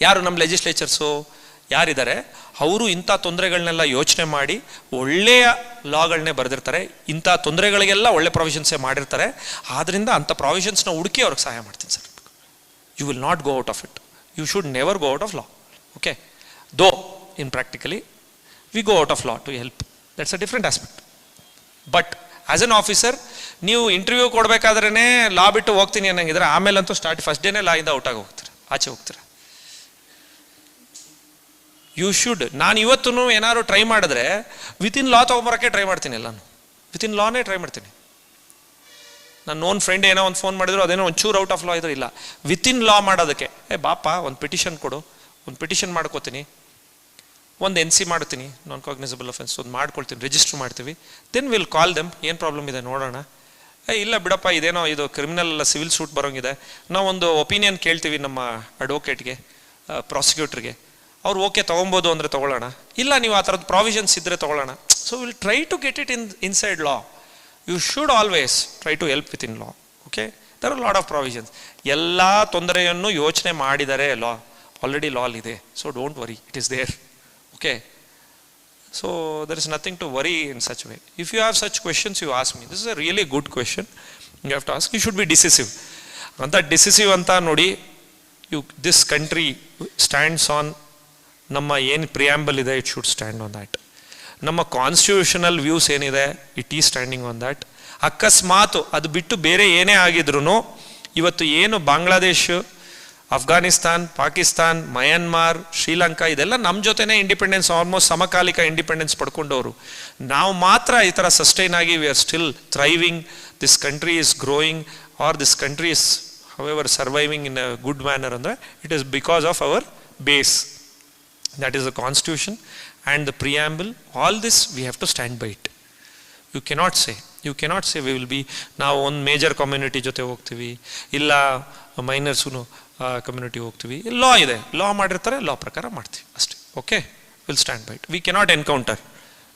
ಯಾರು ನಮ್ಮ ಲೆಜಿಸ್ಲೇಚರ್ಸು ಯಾರಿದ್ದಾರೆ? ಅವರು ಇಂಥ ತೊಂದರೆಗಳನ್ನೆಲ್ಲ ಯೋಚನೆ ಮಾಡಿ ಒಳ್ಳೆಯ ಲಾಗಳನ್ನೇ ಬರೆದಿರ್ತಾರೆ. ಇಂಥ ತೊಂದರೆಗಳಿಗೆಲ್ಲ ಒಳ್ಳೆ ಪ್ರಾವಿಷನ್ಸೇ ಮಾಡಿರ್ತಾರೆ. ಆದ್ದರಿಂದ ಅಂಥ ಪ್ರಾವಿಷನ್ಸ್ನ ಹುಡುಕಿ ಅವ್ರಿಗೆ ಸಹಾಯ ಮಾಡ್ತೀನಿ sir. You will not go out of it you should never go out of law okay though in practically we go out of law to help that's a different aspect but as an officer ನೀವು interview ಕೊಡಬೇಕಾದ್ರೆ law ಬಿಟ್ಟು ಹೋಗ್ತೀನಿ ಅನ್ನಂಗಿದ್ರೆ, ಆಮೇಲಂತೂ start first ಡೇನೇ ಲಾ ಇಂದ out ಆಗಿ ಹೋಗ್ತೀರ ಆಚೆ ಹೋಗ್ತೀರ. You should ನಾನು ಇವತ್ತು ಏನಾದ್ರು ಟ್ರೈ ಮಾಡಿದ್ರೆ ವಿತಿನ್ ಲಾ ತೊಗೊಂಬರೋಕ್ಕೆ ಟ್ರೈ ಮಾಡ್ತೀನಿ ಎಲ್ಲಾನು. ವಿತಿನ್ ಲಾನೇ ಟ್ರೈ ಮಾಡ್ತೀನಿ. ನನ್ನ ಓನ್ ಫ್ರೆಂಡ್ ಏನೋ ಒಂದು ಫೋನ್ ಮಾಡಿದ್ರು, ಅದೇನೋ ಒಂಚೂರು ಔಟ್ ಆಫ್ ಲಾ ಇದ್ರೂ ಇಲ್ಲ. ವಿತಿನ್ ಲಾ ಮಾಡೋದಕ್ಕೆ. ಏ ಬಾಪ, ಒಂದು ಪಿಟಿಷನ್ ಕೊಡು. ಒಂದು ಪಿಟಿಷನ್ ಮಾಡ್ಕೋತೀನಿ. ಒಂದು ಎನ್ ಸಿ ಮಾಡ್ತೀನಿ. ನಾನ್ ಕಾಗ್ನಿಸಬಲ್ ಅಫೆನ್ಸ್ ಒಂದು ಮಾಡ್ಕೊಳ್ತೀನಿ. ರಿಜಿಸ್ಟರ್ ಮಾಡ್ತೀವಿ. ದೆನ್ ವಿಲ್ ಕಾಲ್ ದೆಮ್ ಏನು ಪ್ರಾಬ್ಲಮ್ ಇದೆ ನೋಡೋಣ. ಏ ಇಲ್ಲ ಬಿಡಪ್ಪ, ಇದೇನೋ ಇದು ಕ್ರಿಮಿನಲ್ ಅಲ್ಲ ಸಿವಿಲ್ ಸೂಟ್ ಬರೋಂಗಿದೆ. ನಾವೊಂದು ಒಪಿನಿಯನ್ ಕೇಳ್ತೀವಿ ನಮ್ಮ ಅಡ್ವೊಕೇಟ್ಗೆ ಪ್ರಾಸಿಕ್ಯೂಟ್ರಿಗೆ ಅವ್ರು ಓಕೆ ತೊಗೊಬೋದು ಅಂದರೆ ತೊಗೊಳ್ಳೋಣ. ಇಲ್ಲ ನೀವು ಆ ಥರದ್ದು ಪ್ರಾವಿಷನ್ಸ್ ಇದ್ದರೆ ತೊಗೊಳ್ಳೋಣ. So will try to get it in inside law you should always try to help within law okay there are lot of provisions ಎಲ್ಲ ತೊಂದರೆಯನ್ನು ಯೋಚನೆ ಮಾಡಿದರೆ ಲಾ ಆಲ್ರೆಡಿ ಲಾಲ್ ಇದೆ. So don't worry it is there okay so there is nothing to worry in such way if you have such questions you ask me this is a really good question you have to ask you should be decisive ಅಂತ decisive ಅಂತ ನೋಡಿ you this country stands on ನಮ್ಮ ಏನು preamble ಇದೆ it should stand on that ನಮ್ಮ constitutional views ಏನಿದೆ it is standing on that ಅಕಸ್ಮಾತ್ ಅದು ಬಿಟ್ಟು ಬೇರೆ ಏನೇ ಆಗಿದ್ರು ಇವತ್ತು ಏನು ಬಾಂಗ್ಲಾದೇಶ್, ಅಫ್ಘಾನಿಸ್ತಾನ್, ಪಾಕಿಸ್ತಾನ್, ಮಯನ್ಮಾರ್, ಶ್ರೀಲಂಕಾ, ಇದೆಲ್ಲ ನಮ್ಮ ಜೊತೆನೇ ಇಂಡಿಪೆಂಡೆನ್ಸ್ ಆಲ್ಮೋಸ್ಟ್ ಸಮಕಾಲಿಕ ಇಂಡಿಪೆಂಡೆನ್ಸ್ ಪಡ್ಕೊಂಡವರು. ನಾವು ಮಾತ್ರ ಈ ಥರ ಸಸ್ಟೈನ್ ಆಗಿ we are still thriving this country is growing or this country is however surviving in a good manner ಅಂದರೆ it is because of our base that is a constitution. And the preamble, all this we have to stand by it. You cannot say, you cannot say we will be, ನಾವು ಒಂದು major community ಜೊತೆ ಹೋಗ್ತೀವಿ, ಇಲ್ಲ ಮೈನರ್ಸು community ಹೋಗ್ತೀವಿ ಲಾ ಇದೆ. ಲಾ ಮಾಡಿರ್ತಾರೆ ಲಾ ಪ್ರಕಾರ ಮಾಡ್ತೀವಿ ಅಷ್ಟೇ. Okay will stand by it we cannot encounter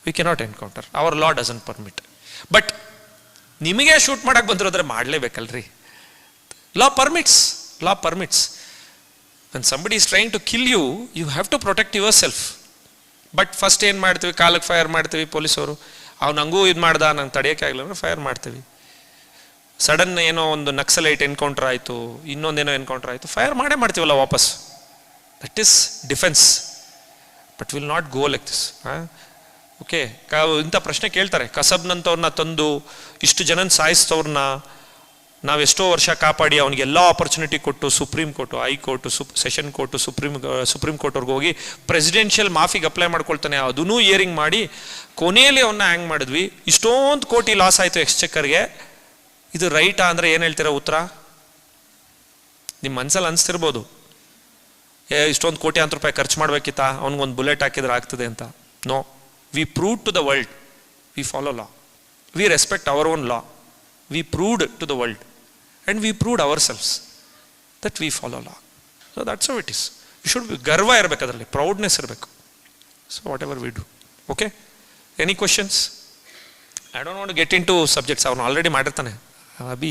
we cannot encounter our law doesn't permit but ನಿಮಗೆ ಶೂಟ್ ಮಾಡಕ್ಕೆ ಬಂದಿರೋದ್ರೆ ಮಾಡಲೇಬೇಕಲ್ರಿ. Law permits law permits when somebody is trying to kill you you have to protect yourself. But first ಏನು ಮಾಡ್ತೀವಿ? ಕಾಲಕ್ಕೆ fire ಮಾಡ್ತೀವಿ ಪೊಲೀಸವರು. ಅವ್ನು ಹಂಗೂ ಇದು ಮಾಡ್ದ ನಂಗೆ ತಡೆಯೋಕೆ ಆಗಲಿಲ್ಲ ಅಂದ್ರೆ ಫೈರ್ ಮಾಡ್ತೀವಿ. ಸಡನ್ ಏನೋ ಒಂದು ನಕ್ಸಲೈಟ್ ಎನ್ಕೌಂಟರ್ ಆಯಿತು, ಇನ್ನೊಂದೇನೋ ಎನ್ಕೌಂಟರ್ ಆಯಿತು ಫೈರ್ ಮಾಡೇ ಮಾಡ್ತೀವಲ್ಲ ವಾಪಸ್. That is defence but will not go like this okay ಇಂಥ ಪ್ರಶ್ನೆ ಕೇಳ್ತಾರೆ. ಕಸಬ್ನಂಥವ್ರನ್ನ ತಂದು ಇಷ್ಟು ಜನನ ಸಾಯಿಸ್ತವ್ರನ್ನ ನಾವೆಷ್ಟೋ ವರ್ಷ ಕಾಪಾಡಿ ಅವನಿಗೆ ಎಲ್ಲ ಆಪರ್ಚುನಿಟಿ ಕೊಟ್ಟು ಸುಪ್ರೀಂ ಕೋರ್ಟು ಹೈಕೋರ್ಟು ಸುಪ್ ಸೆಷನ್ ಕೋರ್ಟು ಸುಪ್ರೀಂ ಸುಪ್ರೀಂ ಕೋರ್ಟ್ವರೆಗೆ ಹೋಗಿ ಪ್ರೆಸಿಡೆನ್ಷಿಯಲ್ ಮಾಫಿಗೆ ಅಪ್ಲೈ ಮಾಡ್ಕೊಳ್ತಾನೆ. ಅದನ್ನೂ ಇಯರಿಂಗ್ ಮಾಡಿ ಕೊನೆಯಲ್ಲಿ ಅವನ್ನ ಹ್ಯಾಂಗ್ ಮಾಡಿದ್ವಿ. ಇಷ್ಟೊಂದು ಕೋಟಿ ಲಾಸ್ ಆಯಿತು ಎಕ್ಸ್ಚೆಕ್ಕರ್ಗೆ ಇದು ರೈಟಾ ಅಂದರೆ ಏನು ಹೇಳ್ತೀರಾ ಉತ್ತರ? ನಿಮ್ಮ ಮನ್ಸಲ್ಲಿ ಅನಿಸ್ತಿರ್ಬೋದು. ಏ, ಇಷ್ಟೊಂದು ಕೋಟ್ಯಾಂತರ ರೂಪಾಯಿ ಖರ್ಚು ಮಾಡಬೇಕಿತ್ತಾ? ಅವ್ನಿಗೊಂದು ಬುಲೆಟ್ ಹಾಕಿದ್ರೆ ಆಗ್ತದೆ ಅಂತ. No we prove to the world we follow law we respect our own law we proved to the world and we proved ourselves that we follow law so that's how it is you should be ಗರ್ವ ಇರಬೇಕು ಅದರಲ್ಲಿ proudness ಇರಬೇಕು so whatever we do okay any questions I don't want get into subjects ಅವ್ನು already ಮಾಡಿರ್ತಾನೆ. Be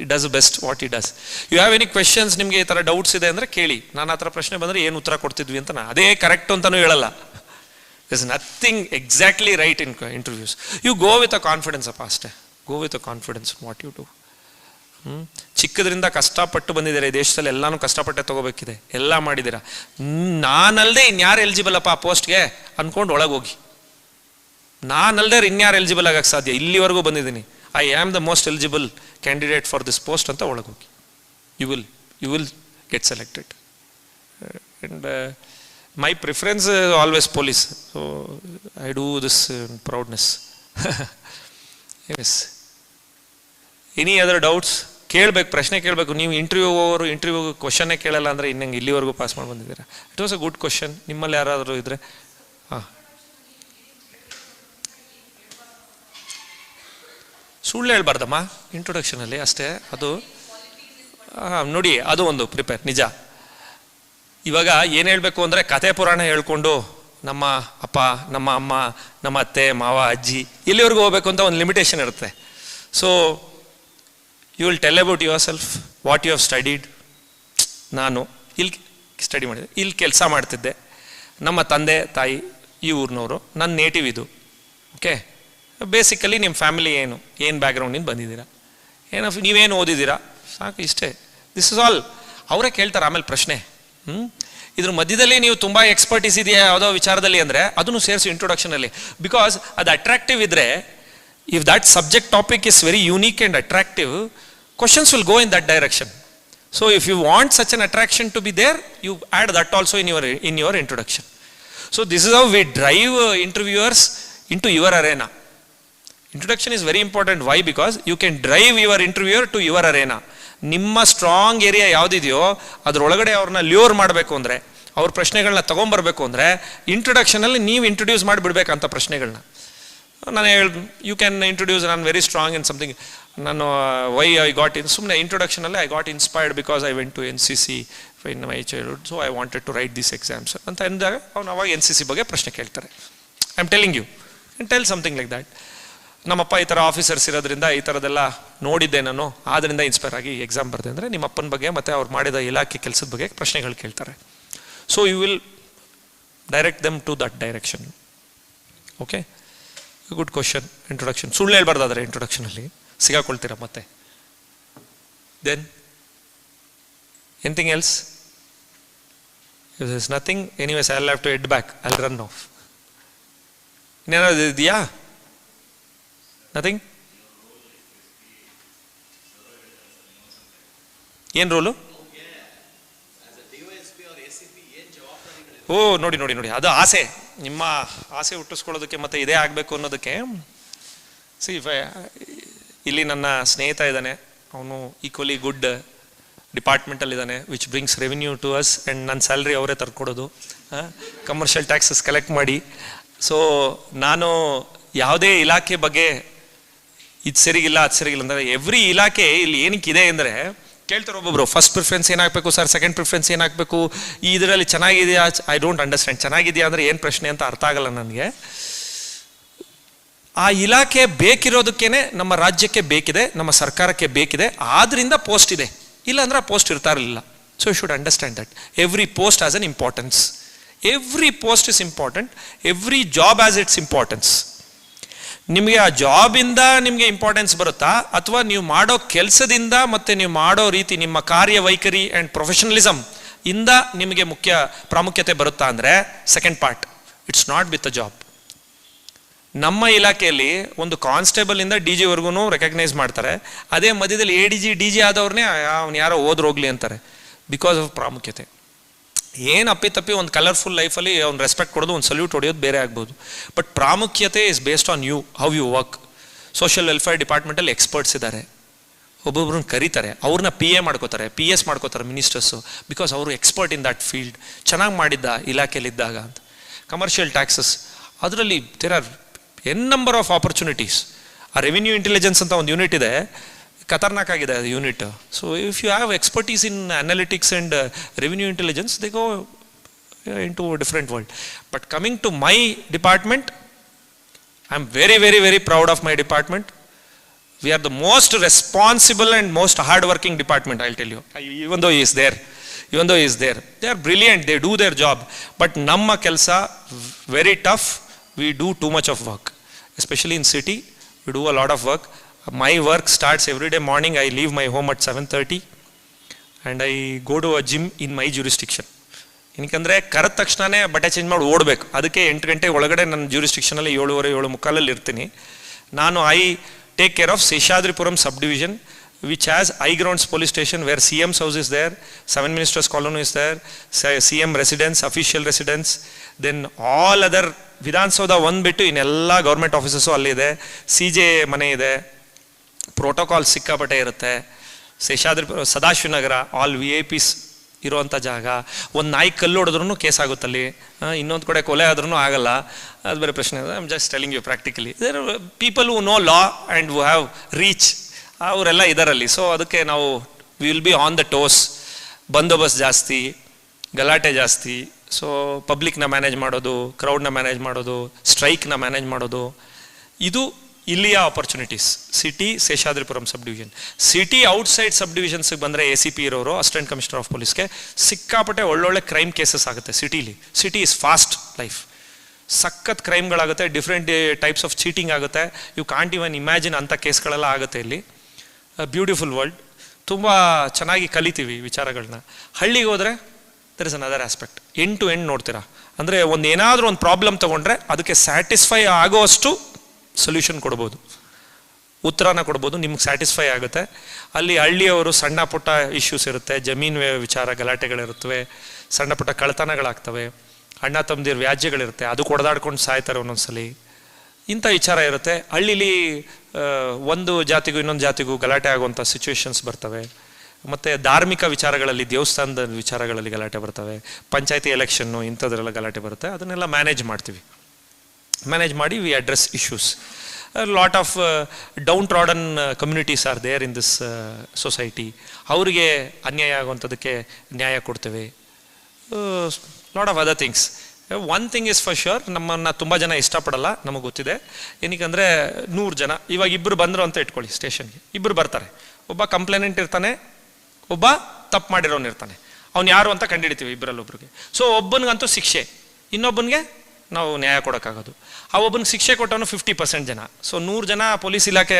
it does best what it does you have any questions ನಿಮಗೆ ಈ ಥರ doubts ಇದೆ ಅಂದರೆ ಕೇಳಿ. ನಾನು ಆ ಥರ ಪ್ರಶ್ನೆ ಬಂದರೆ ಏನು ಉತ್ತರ ಕೊಡ್ತಿದ್ವಿ ಅಂತ ನಾನು ಅದೇ ಕರೆಕ್ಟ್ ಅಂತಲೂ ಹೇಳಲ್ಲ. Is nothing exactly right in interviews you go with a confidence ಅಪ್ಪ ಅಷ್ಟೇ. Go with a confidence what you do ಹ್ಞೂ ಚಿಕ್ಕದ್ರಿಂದ ಕಷ್ಟಪಟ್ಟು ಬಂದಿದ್ದಾರೆ ದೇಶದಲ್ಲಿ? ಎಲ್ಲಾನು ಕಷ್ಟಪಟ್ಟೆ ತಗೋಬೇಕಿದೆ. ಎಲ್ಲ ಮಾಡಿದ್ದೀರಾ? ನಾನಲ್ಲದೆ ಇನ್ಯಾರು ಎಲಿಜಿಬಲ್ ಅಪ್ಪ ಆ ಪೋಸ್ಟ್ಗೆ ಅಂದ್ಕೊಂಡು ಒಳಗೆ ಹೋಗಿ ನಾನಲ್ಲದೆ ಇನ್ಯಾರು ಎಲಿಜಿಬಲ್ ಆಗಕ್ಕೆ ಸಾಧ್ಯ? ಇಲ್ಲಿವರೆಗೂ ಬಂದಿದ್ದೀನಿ. I am the most eligible candidate for this post ಅಂತ ಒಳಗೆ ಹೋಗಿ you will you will get selected and my preference always police so I do this proudness yes any other doubts ಕೇಳಬೇಕು, ಪ್ರಶ್ನೆ ಕೇಳಬೇಕು, ನೀವು ಇಂಟರ್ವ್ಯೂ ಹೋಗೋರು ಇಂಟರ್ವ್ಯೂ ಕ್ವಶನ್ನೇ ಕೇಳಲ್ಲ ಅಂದರೆ ಇನ್ನಂಗೆ ಇಲ್ಲಿವರೆಗೂ ಪಾಸ್ ಮಾಡಿ ಬಂದಿದ್ದೀರಾ it was a good question ನಿಮ್ಮಲ್ಲಿ ಯಾರಾದರೂ ಇದ್ದರೆ ಹಾಂ. ಸುಳ್ಳು ಹೇಳ್ಬಾರ್ದಮ್ಮ. ಇಂಟ್ರೊಡಕ್ಷನಲ್ಲಿ ಅಷ್ಟೇ. ಅದು ಹಾಂ ನೋಡಿ, ಅದು ಒಂದು ಪ್ರಿಪೇರ್ ನಿಜ. ಇವಾಗ ಏನು ಹೇಳಬೇಕು ಅಂದರೆ ಕತೆ ಪುರಾಣ ಹೇಳ್ಕೊಂಡು ನಮ್ಮ ಅಪ್ಪ, ನಮ್ಮ ಅಮ್ಮ, ನಮ್ಮ ಅತ್ತೆ, ಮಾವ, ಅಜ್ಜಿ ಇಲ್ಲಿವರೆಗೂ ಹೋಗ್ಬೇಕು ಅಂತ ಒಂದು ಲಿಮಿಟೇಷನ್ ಇರುತ್ತೆ. So you will tell about yourself what you have studied ನಾನು ಇಲ್ಲಿ ಸ್ಟಡಿ ಮಾಡಿದೆ. ಇಲ್ಲಿ ಕೆಲಸ ಮಾಡ್ತಿದ್ದೆ. ನಮ್ಮ ತಂದೆ, ತಾಯಿ, ಈ ಊರಿನವರು, ನನ್ನ ನೇಟಿವ್ ಇದು. ಓಕೆ ಬೇಸಿಕಲಿ ನಿಮ್ಮ ಫ್ಯಾಮಿಲಿ ಏನು? ಏನು ಬ್ಯಾಕ್ಗ್ರೌಂಡಿಂದ ಬಂದಿದ್ದೀರಾ? ಏನೋ ನೀವೇನು ಓದಿದ್ದೀರಾ? ಸಾಕು, ಇಷ್ಟೇ. ದಿಸ್ ಇಸ್ ಆಲ್ ಅವರೇ ಕೇಳ್ತಾರೆ ಆಮೇಲೆ ಪ್ರಶ್ನೆ. ಹ್ಞೂ ಇದ್ರ ಮಧ್ಯದಲ್ಲಿ ನೀವು ತುಂಬ ಎಕ್ಸ್ಪರ್ಟೀಸ್ ಇದೆಯಾ? ಯಾವುದೋ ವಿಚಾರದಲ್ಲಿ ಅಂದರೆ ಅದನ್ನು ಸೇರಿಸಿ ಇಂಟ್ರೊಡಕ್ಷನಲ್ಲಿ ಬಿಕಾಸ್ ಅದು ಅಟ್ರಾಕ್ಟಿವ್ ಇದ್ದರೆ if that subject topic is very unique and attractive questions will go in that direction so if you want such an attraction to be there you add that also in your in your introduction so this is how we drive uh, interviewers into your arena Introduction is very important why because you can drive your interviewer to your arena ನಿಮ್ಮ strong area ಯಾವುದಿದೆಯೋ ಅದರೊಳಗಡೆ ಅವ್ರನ್ನ lure ಮಾಡಬೇಕು ಅಂದರೆ ಅವ್ರ ಪ್ರಶ್ನೆಗಳನ್ನ ತೊಗೊಂಬರ್ಬೇಕು ಅಂದರೆ ಇಂಟ್ರೊಡಕ್ಷನಲ್ಲಿ ನೀವು ಇಂಟ್ರೊಡ್ಯೂಸ್ ಮಾಡಿಬಿಡ್ಬೇಕಂತ ಪ್ರಶ್ನೆಗಳನ್ನ ನಾನು ಹೇಳಿ ಯು ಕ್ಯಾನ್ ಇಂಟ್ರೊಡ್ಯೂಸ್ ನಾನು ವೆರಿ ಸ್ಟ್ರಾಂಗ್ ಇನ್ ಸಮಥಿಂಗ್ ನಾನು ವೈ ಐ ಗಾಟ್ ಇನ್ ಸುಮ್ಮನೆ ಇಂಟ್ರೊಡಕ್ಷನಲ್ಲಿ I got inspired because I went to N C C in my childhood so I wanted to write this exams ಅಂತ ಅಂದಾಗ ಅವ್ನು ಅವಾಗ N C C ಬಗ್ಗೆ ಪ್ರಶ್ನೆ ಕೇಳ್ತಾರೆ. I am telling you tell something like that ನಮ್ಮಪ್ಪ ಈ ಥರ ಆಫೀಸರ್ಸ್ ಇರೋದ್ರಿಂದ ಈ ಥರದೆಲ್ಲ ನೋಡಿದ್ದೆ ನಾನು ಆದ್ದರಿಂದ ಇನ್ಸ್ಪೈರ್ ಆಗಿ ಎಕ್ಸಾಮ್ ಬರೆದೆ ಅಂದರೆ ನಿಮ್ಮ ಅಪ್ಪನ ಬಗ್ಗೆ ಮತ್ತು ಅವ್ರು ಮಾಡಿದ ಇಲಾಖೆ ಕೆಲಸದ ಬಗ್ಗೆ ಪ್ರಶ್ನೆಗಳು ಕೇಳ್ತಾರೆ. So you will direct them to that direction okay good question introduction ಸುಳ್ಳು ಹೇಳ್ಬಾರ್ದಾದ್ರೆ ಇಂಟ್ರೊಡಕ್ಷನಲ್ಲಿ ಸಿಗಾಕೊಳ್ತೀರಾ ಮತ್ತೆ? Then anything else is nothing anyways I have to head back I run off ಇನ್ನೇನಾದ್ರು ಇದೆಯಾ ನಥಿಂಗ್ ಏನು ರೋಲು ಓ ನೋಡಿ ನೋಡಿ ನೋಡಿ. ಅದು ಆಸೆ. ನಿಮ್ಮ ಆಸೆ ಹುಟ್ಟಿಸ್ಕೊಳ್ಳೋದಕ್ಕೆ ಮತ್ತೆ ಇದೇ ಆಗಬೇಕು ಅನ್ನೋದಕ್ಕೆ ಸಿ ಇಲ್ಲಿ ನನ್ನ ಸ್ನೇಹಿತ ಇದ್ದಾನೆ. ಅವನು ಈಕ್ವಲಿ ಗುಡ್ ಡಿಪಾರ್ಟ್ಮೆಂಟಲ್ಲಿ ಇದ್ದಾನೆ which brings revenue to us and ನನ್ನ ಸ್ಯಾಲ್ರಿ ಅವರೇ ತರ್ಕೊಡೋದು. ಕಮರ್ಷಿಯಲ್ ಟ್ಯಾಕ್ಸಸ್ ಕಲೆಕ್ಟ್ ಮಾಡಿ. ಸೊ ನಾನು ಯಾವುದೇ ಇಲಾಖೆ ಬಗ್ಗೆ ಇದು ಸರಿಗಿಲ್ಲ, ಅದು ಸರಿಗಿಲ್ಲ ಅಂದರೆ ಎವ್ರಿ ಇಲಾಖೆ ಇಲ್ಲಿ ಏನಕ್ಕಿದೆ ಅಂದರೆ ಕೇಳ್ತಾರೆ ಒಬ್ಬೊಬ್ರು ಫಸ್ಟ್ ಪ್ರಿಫರೆನ್ಸ್ ಏನಾಗಬೇಕು ಸರ್ ಸೆಕೆಂಡ್ ಪ್ರಿಫರೆನ್ಸ್ ಏನಾಗಬೇಕು? ಈ ಇದರಲ್ಲಿ ಚೆನ್ನಾಗಿದೆಯಾ? ಐ ಡೋಂಟ್ ಅಂಡರ್ಸ್ಟ್ಯಾಂಡ್ ಚೆನ್ನಾಗಿದೆಯಾ ಅಂದರೆ ಏನು ಪ್ರಶ್ನೆ ಅಂತ ಅರ್ಥ ಆಗಲ್ಲ ನನಗೆ. ಆ ಇಲಾಖೆ ಬೇಕಿರೋದಕ್ಕೇನೆ ನಮ್ಮ ರಾಜ್ಯಕ್ಕೆ ಬೇಕಿದೆ, ನಮ್ಮ ಸರ್ಕಾರಕ್ಕೆ ಬೇಕಿದೆ. ಆದ್ದರಿಂದ ಪೋಸ್ಟ್ ಇದೆ. ಇಲ್ಲ ಅಂದ್ರೆ ಆ ಪೋಸ್ಟ್ ಇರ್ತಾ ಇರಲಿಲ್ಲ. So you should understand that every post has an importance every post is important every job has its importance ನಿಮಗೆ ಆ ಜಾಬಿಂದ ನಿಮಗೆ ಇಂಪಾರ್ಟೆನ್ಸ್ ಬರುತ್ತಾ? ಅಥವಾ ನೀವು ಮಾಡೋ ಕೆಲಸದಿಂದ ಮತ್ತು ನೀವು ಮಾಡೋ ರೀತಿ ನಿಮ್ಮ ಕಾರ್ಯವೈಖರಿ ಆ್ಯಂಡ್ ಪ್ರೊಫೆಷನಲಿಸಮ್ ಇಂದ ನಿಮಗೆ ಮುಖ್ಯ ಪ್ರಾಮುಖ್ಯತೆ ಬರುತ್ತಾ ಅಂದರೆ second part it's not with a job ನಮ್ಮ ಇಲಾಖೆಯಲ್ಲಿ ಒಂದು ಕಾನ್ಸ್ಟೇಬಲ್ ಇಂದ ಡಿ ಜಿ ವರ್ಗು ರೆಕಗ್ನೈಸ್ ಮಾಡ್ತಾರೆ. ಅದೇ ಮಧ್ಯದಲ್ಲಿ A D G D G ಆದವ್ರನ್ನೇ ಅವ್ನು ಯಾರೋ ಹೋದ್ರೋಗ್ಲಿ ಅಂತಾರೆ. ಬಿಕಾಸ್ ಆಫ್ ಪ್ರಾಮುಖ್ಯತೆ. ಏನು ಅಪ್ಪಿತಪ್ಪಿ ಒಂದು ಕಲರ್ಫುಲ್ ಲೈಫಲ್ಲಿ ಅವ್ನು ರೆಸ್ಪೆಕ್ಟ್ ಕೊಡೋದು, ಒಂದು ಸಲ್ಯೂಟ್ ಹೊಡೆಯೋದು ಬೇರೆ ಆಗ್ಬೋದು. ಬಟ್ ಪ್ರಾಮುಖ್ಯತೆ is based on you how you work social welfare ಡಿಪಾರ್ಟ್ಮೆಂಟಲ್ಲಿ experts ಇದ್ದಾರೆ ಒಬ್ಬೊಬ್ರನ್ನ ಕರೀತಾರೆ. ಅವ್ರನ್ನ ಪಿ ಎ ಮಾಡ್ಕೋತಾರೆ ಪಿ ಎಸ್ ಮಾಡ್ಕೋತಾರೆ ಮಿನಿಸ್ಟರ್ಸು ಬಿಕಾಸ್ ಅವರು ಎಕ್ಸ್ಪರ್ಟ್ ಇನ್ ದಟ್ ಫೀಲ್ಡ್ ಚೆನ್ನಾಗಿ ಮಾಡಿದ್ದ ಇಲಾಖೆಯಲ್ಲಿದ್ದಾಗ ಅಂತ. ಕಮರ್ಷಿಯಲ್ ಟ್ಯಾಕ್ಸಸ್ ಅದರಲ್ಲಿ there are an number of opportunities ಆ ರೆವಿನ್ಯೂ ಇಂಟೆಲಿಜೆನ್ಸ್ ಅಂತ ಒಂದು ಯೂನಿಟ್ ಇದೆ. ಖತರ್ನಾಕ್ ಆಗಿದೆ ಅದು unit so if you have expertise in analytics and revenue intelligence they go in to different world but coming to my department I am very very very proud of my department we are the most responsible and most hardworking department i'll tell you even though he is there even though he is there they are brilliant they do their job but namma kelsa very tough we do too much of work especially in city we do a lot of work my work starts every day morning. I leave my home at 7:30 and i go to a gym in my jurisdiction. ಏನಕ್ಕಂದರೆ ಕರೆದ ತಕ್ಷಣನೇ ಬಟ್ಟೆ change ಮಾಡಿ ಓಡಬೇಕು. ಅದಕ್ಕೆ ಎಂಟು ಗಂಟೆ ಒಳಗಡೆ ನನ್ನ jurisdiction-ಅಲ್ಲಿ ಏಳುವರೆ, ಏಳು ಮುಕ್ಕಾಲಲ್ಲಿ ಇರ್ತೀನಿ. ನಾನು I take care of Seshadripuram sub division which has high grounds police station where C M's house is there seven ministers colony is there C M residence official residence then all other Vidhana Soudha ಒಂದು ಬಿಟ್ಟು ಇನ್ನೆಲ್ಲ government offices ಅಲ್ಲಿದೆ C J ಮನೆ ಇದೆ. Protocol ಸಿಕ್ಕಾಪಟ್ಟೆ ಇರುತ್ತೆ. Seshadripura Sadashivanagar all V I Ps ಇರುವಂಥ ಜಾಗ. ಒಂದು ನಾಯಿ ಕಲ್ಲು ಹೊಡೆದ್ರೂ ಕೇಸ್ ಆಗುತ್ತಲ್ಲಿ. ಇನ್ನೊಂದು ಕಡೆ ಕೊಲೆ ಆದ್ರೂ ಆಗಲ್ಲ. ಅದು ಬೇರೆ ಪ್ರಶ್ನೆ. ಇದೆ I'm just telling you practically there people who know law and who have reach ಅವರೆಲ್ಲ ಇದರಲ್ಲಿ. ಸೊ ಅದಕ್ಕೆ ನಾವು we will be on the toes ಬಂದೋಬಸ್ತ್ ಜಾಸ್ತಿ, ಗಲಾಟೆ ಜಾಸ್ತಿ. ಸೊ ಪಬ್ಲಿಕ್ನ ಮ್ಯಾನೇಜ್ ಮಾಡೋದು ಕ್ರೌಡ್ನ ಮ್ಯಾನೇಜ್ ಮಾಡೋದು ಸ್ಟ್ರೈಕ್ನ ಮ್ಯಾನೇಜ್ ಮಾಡೋದು. ಇದು ಇಲ್ಲಿಯ opportunities city Seshadripuram sub division city outside sub ಡಿವಿಷನ್ಸ್ಗೆ ಬಂದರೆ ಎ ಸಿ ಪಿ ಇರೋರು ಅಸಿಸ್ಟೆಂಟ್ ಕಮಿಷನರ್ ಆಫ್ ಪೊಲೀಸ್ಗೆ ಸಿಕ್ಕಾಪಟ್ಟೆ ಒಳ್ಳೊಳ್ಳೆ ಕ್ರೈಮ್ ಕೇಸಸ್ ಆಗುತ್ತೆ ಸಿಟಿಲಿ ಸಿಟಿ ಇಸ್ ಫಾಸ್ಟ್ ಲೈಫ್ ಸಖತ್ ಕ್ರೈಮ್ಗಳಾಗುತ್ತೆ ಡಿಫ್ರೆಂಟ್ ಟೈಪ್ಸ್ ಆಫ್ ಚೀಟಿಂಗ್ ಆಗುತ್ತೆ. ಯು ಕಾಂಟ್ ಇವನ್ ಇಮ್ಯಾಜಿನ್ ಅಂಥ ಕೇಸ್ಗಳೆಲ್ಲ ಆಗುತ್ತೆ ಇಲ್ಲಿ. ಬ್ಯೂಟಿಫುಲ್ ವರ್ಲ್ಡ್ ತುಂಬ ಚೆನ್ನಾಗಿ ಕಲಿತೀವಿ ವಿಚಾರಗಳನ್ನ ಹಳ್ಳಿಗೆ ಹೋದರೆ there is another aspect end to end ನೋಡ್ತೀರಾ? ಅಂದರೆ ಒಂದು ಏನಾದರೂ ಒಂದು ಪ್ರಾಬ್ಲಮ್ ತೊಗೊಂಡ್ರೆ ಅದಕ್ಕೆ ಸ್ಯಾಟಿಸ್ಫೈ ಆಗೋವಷ್ಟು ಸೊಲ್ಯೂಷನ್ ಕೊಡ್ಬೋದು. ಉತ್ತರನ ಕೊಡ್ಬೋದು, ನಿಮ್ಗೆ ಸ್ಯಾಟಿಸ್ಫೈ ಆಗುತ್ತೆ. ಅಲ್ಲಿ ಹಳ್ಳಿಯವರು ಸಣ್ಣ ಪುಟ್ಟ ಇಶ್ಯೂಸ್ ಇರುತ್ತೆ, ಜಮೀನು ವಿಚಾರ ಗಲಾಟೆಗಳಿರುತ್ತವೆ, ಸಣ್ಣ ಪುಟ್ಟ ಕಳ್ತನಗಳಾಗ್ತವೆ ಅಣ್ಣ ತಮ್ಮದಿರ ವ್ಯಾಜ್ಯಗಳಿರುತ್ತೆ, ಅದು ಕೊಡದಾಡ್ಕೊಂಡು ಸಾಯ್ತಾರೆ ಒಂದೊಂದ್ಸಲಿ. ಇಂಥ ವಿಚಾರ ಇರುತ್ತೆ. ಹಳ್ಳಿಲಿ ಒಂದು ಜಾತಿಗೂ ಇನ್ನೊಂದು ಜಾತಿಗೂ ಗಲಾಟೆ ಆಗುವಂಥ ಸಿಚುವೇಶನ್ಸ್ ಬರ್ತವೆ. ಮತ್ತು ಧಾರ್ಮಿಕ ವಿಚಾರಗಳಲ್ಲಿ, ದೇವಸ್ಥಾನದ ವಿಚಾರಗಳಲ್ಲಿ ಗಲಾಟೆ ಬರ್ತವೆ. ಪಂಚಾಯತಿ ಎಲೆಕ್ಷನ್ನು ಇಂಥದ್ರೆಲ್ಲ ಗಲಾಟೆ ಬರುತ್ತೆ. ಅದನ್ನೆಲ್ಲ ಮ್ಯಾನೇಜ್ ಮಾಡ್ತೀವಿ. ಮ್ಯಾನೇಜ್ ಮಾಡಿ we address issues lot of downtrodden communities are there in this society ಅವರಿಗೆ ಅನ್ಯಾಯ ಆಗುವಂಥದ್ದಕ್ಕೆ ನ್ಯಾಯ ಕೊಡ್ತೇವೆ. Lot of other things one thing is for sure ನಮ್ಮನ್ನು ತುಂಬ ಜನ ಇಷ್ಟಪಡಲ್ಲ, ನಮಗೆ ಗೊತ್ತಿದೆ. ಏನಕ್ಕಂದರೆ, ನೂರು ಜನ. ಇವಾಗ ಇಬ್ಬರು ಬಂದರು ಅಂತ ಇಟ್ಕೊಳ್ಳಿ ಸ್ಟೇಷನ್ಗೆ ಇಬ್ಬರು ಬರ್ತಾರೆ. ಒಬ್ಬ ಕಂಪ್ಲೇನೆಂಟ್ ಇರ್ತಾನೆ, ಒಬ್ಬ ತಪ್ಪು ಮಾಡಿರೋನು ಇರ್ತಾನೆ. ಅವ್ನು ಯಾರು ಅಂತ ಕಂಡುಹಿಡಿತೀವಿ ಇಬ್ಬರಲ್ಲೊಬ್ರಿಗೆ ಸೊ ಒಬ್ಬನಿಗಂತೂ ಶಿಕ್ಷೆ. ಇನ್ನೊಬ್ಬನಿಗೆ ನಾವು ನ್ಯಾಯ ಕೊಡೋಕ್ಕಾಗೋದು. ಆ ಒಬ್ಬನ ಶಿಕ್ಷೆ ಕೊಟ್ಟವನು ಫಿಫ್ಟಿ ಪರ್ಸೆಂಟ್ ಜನ. ಸೊ ನೂರು ಜನ ಪೊಲೀಸ್ ಇಲಾಖೆ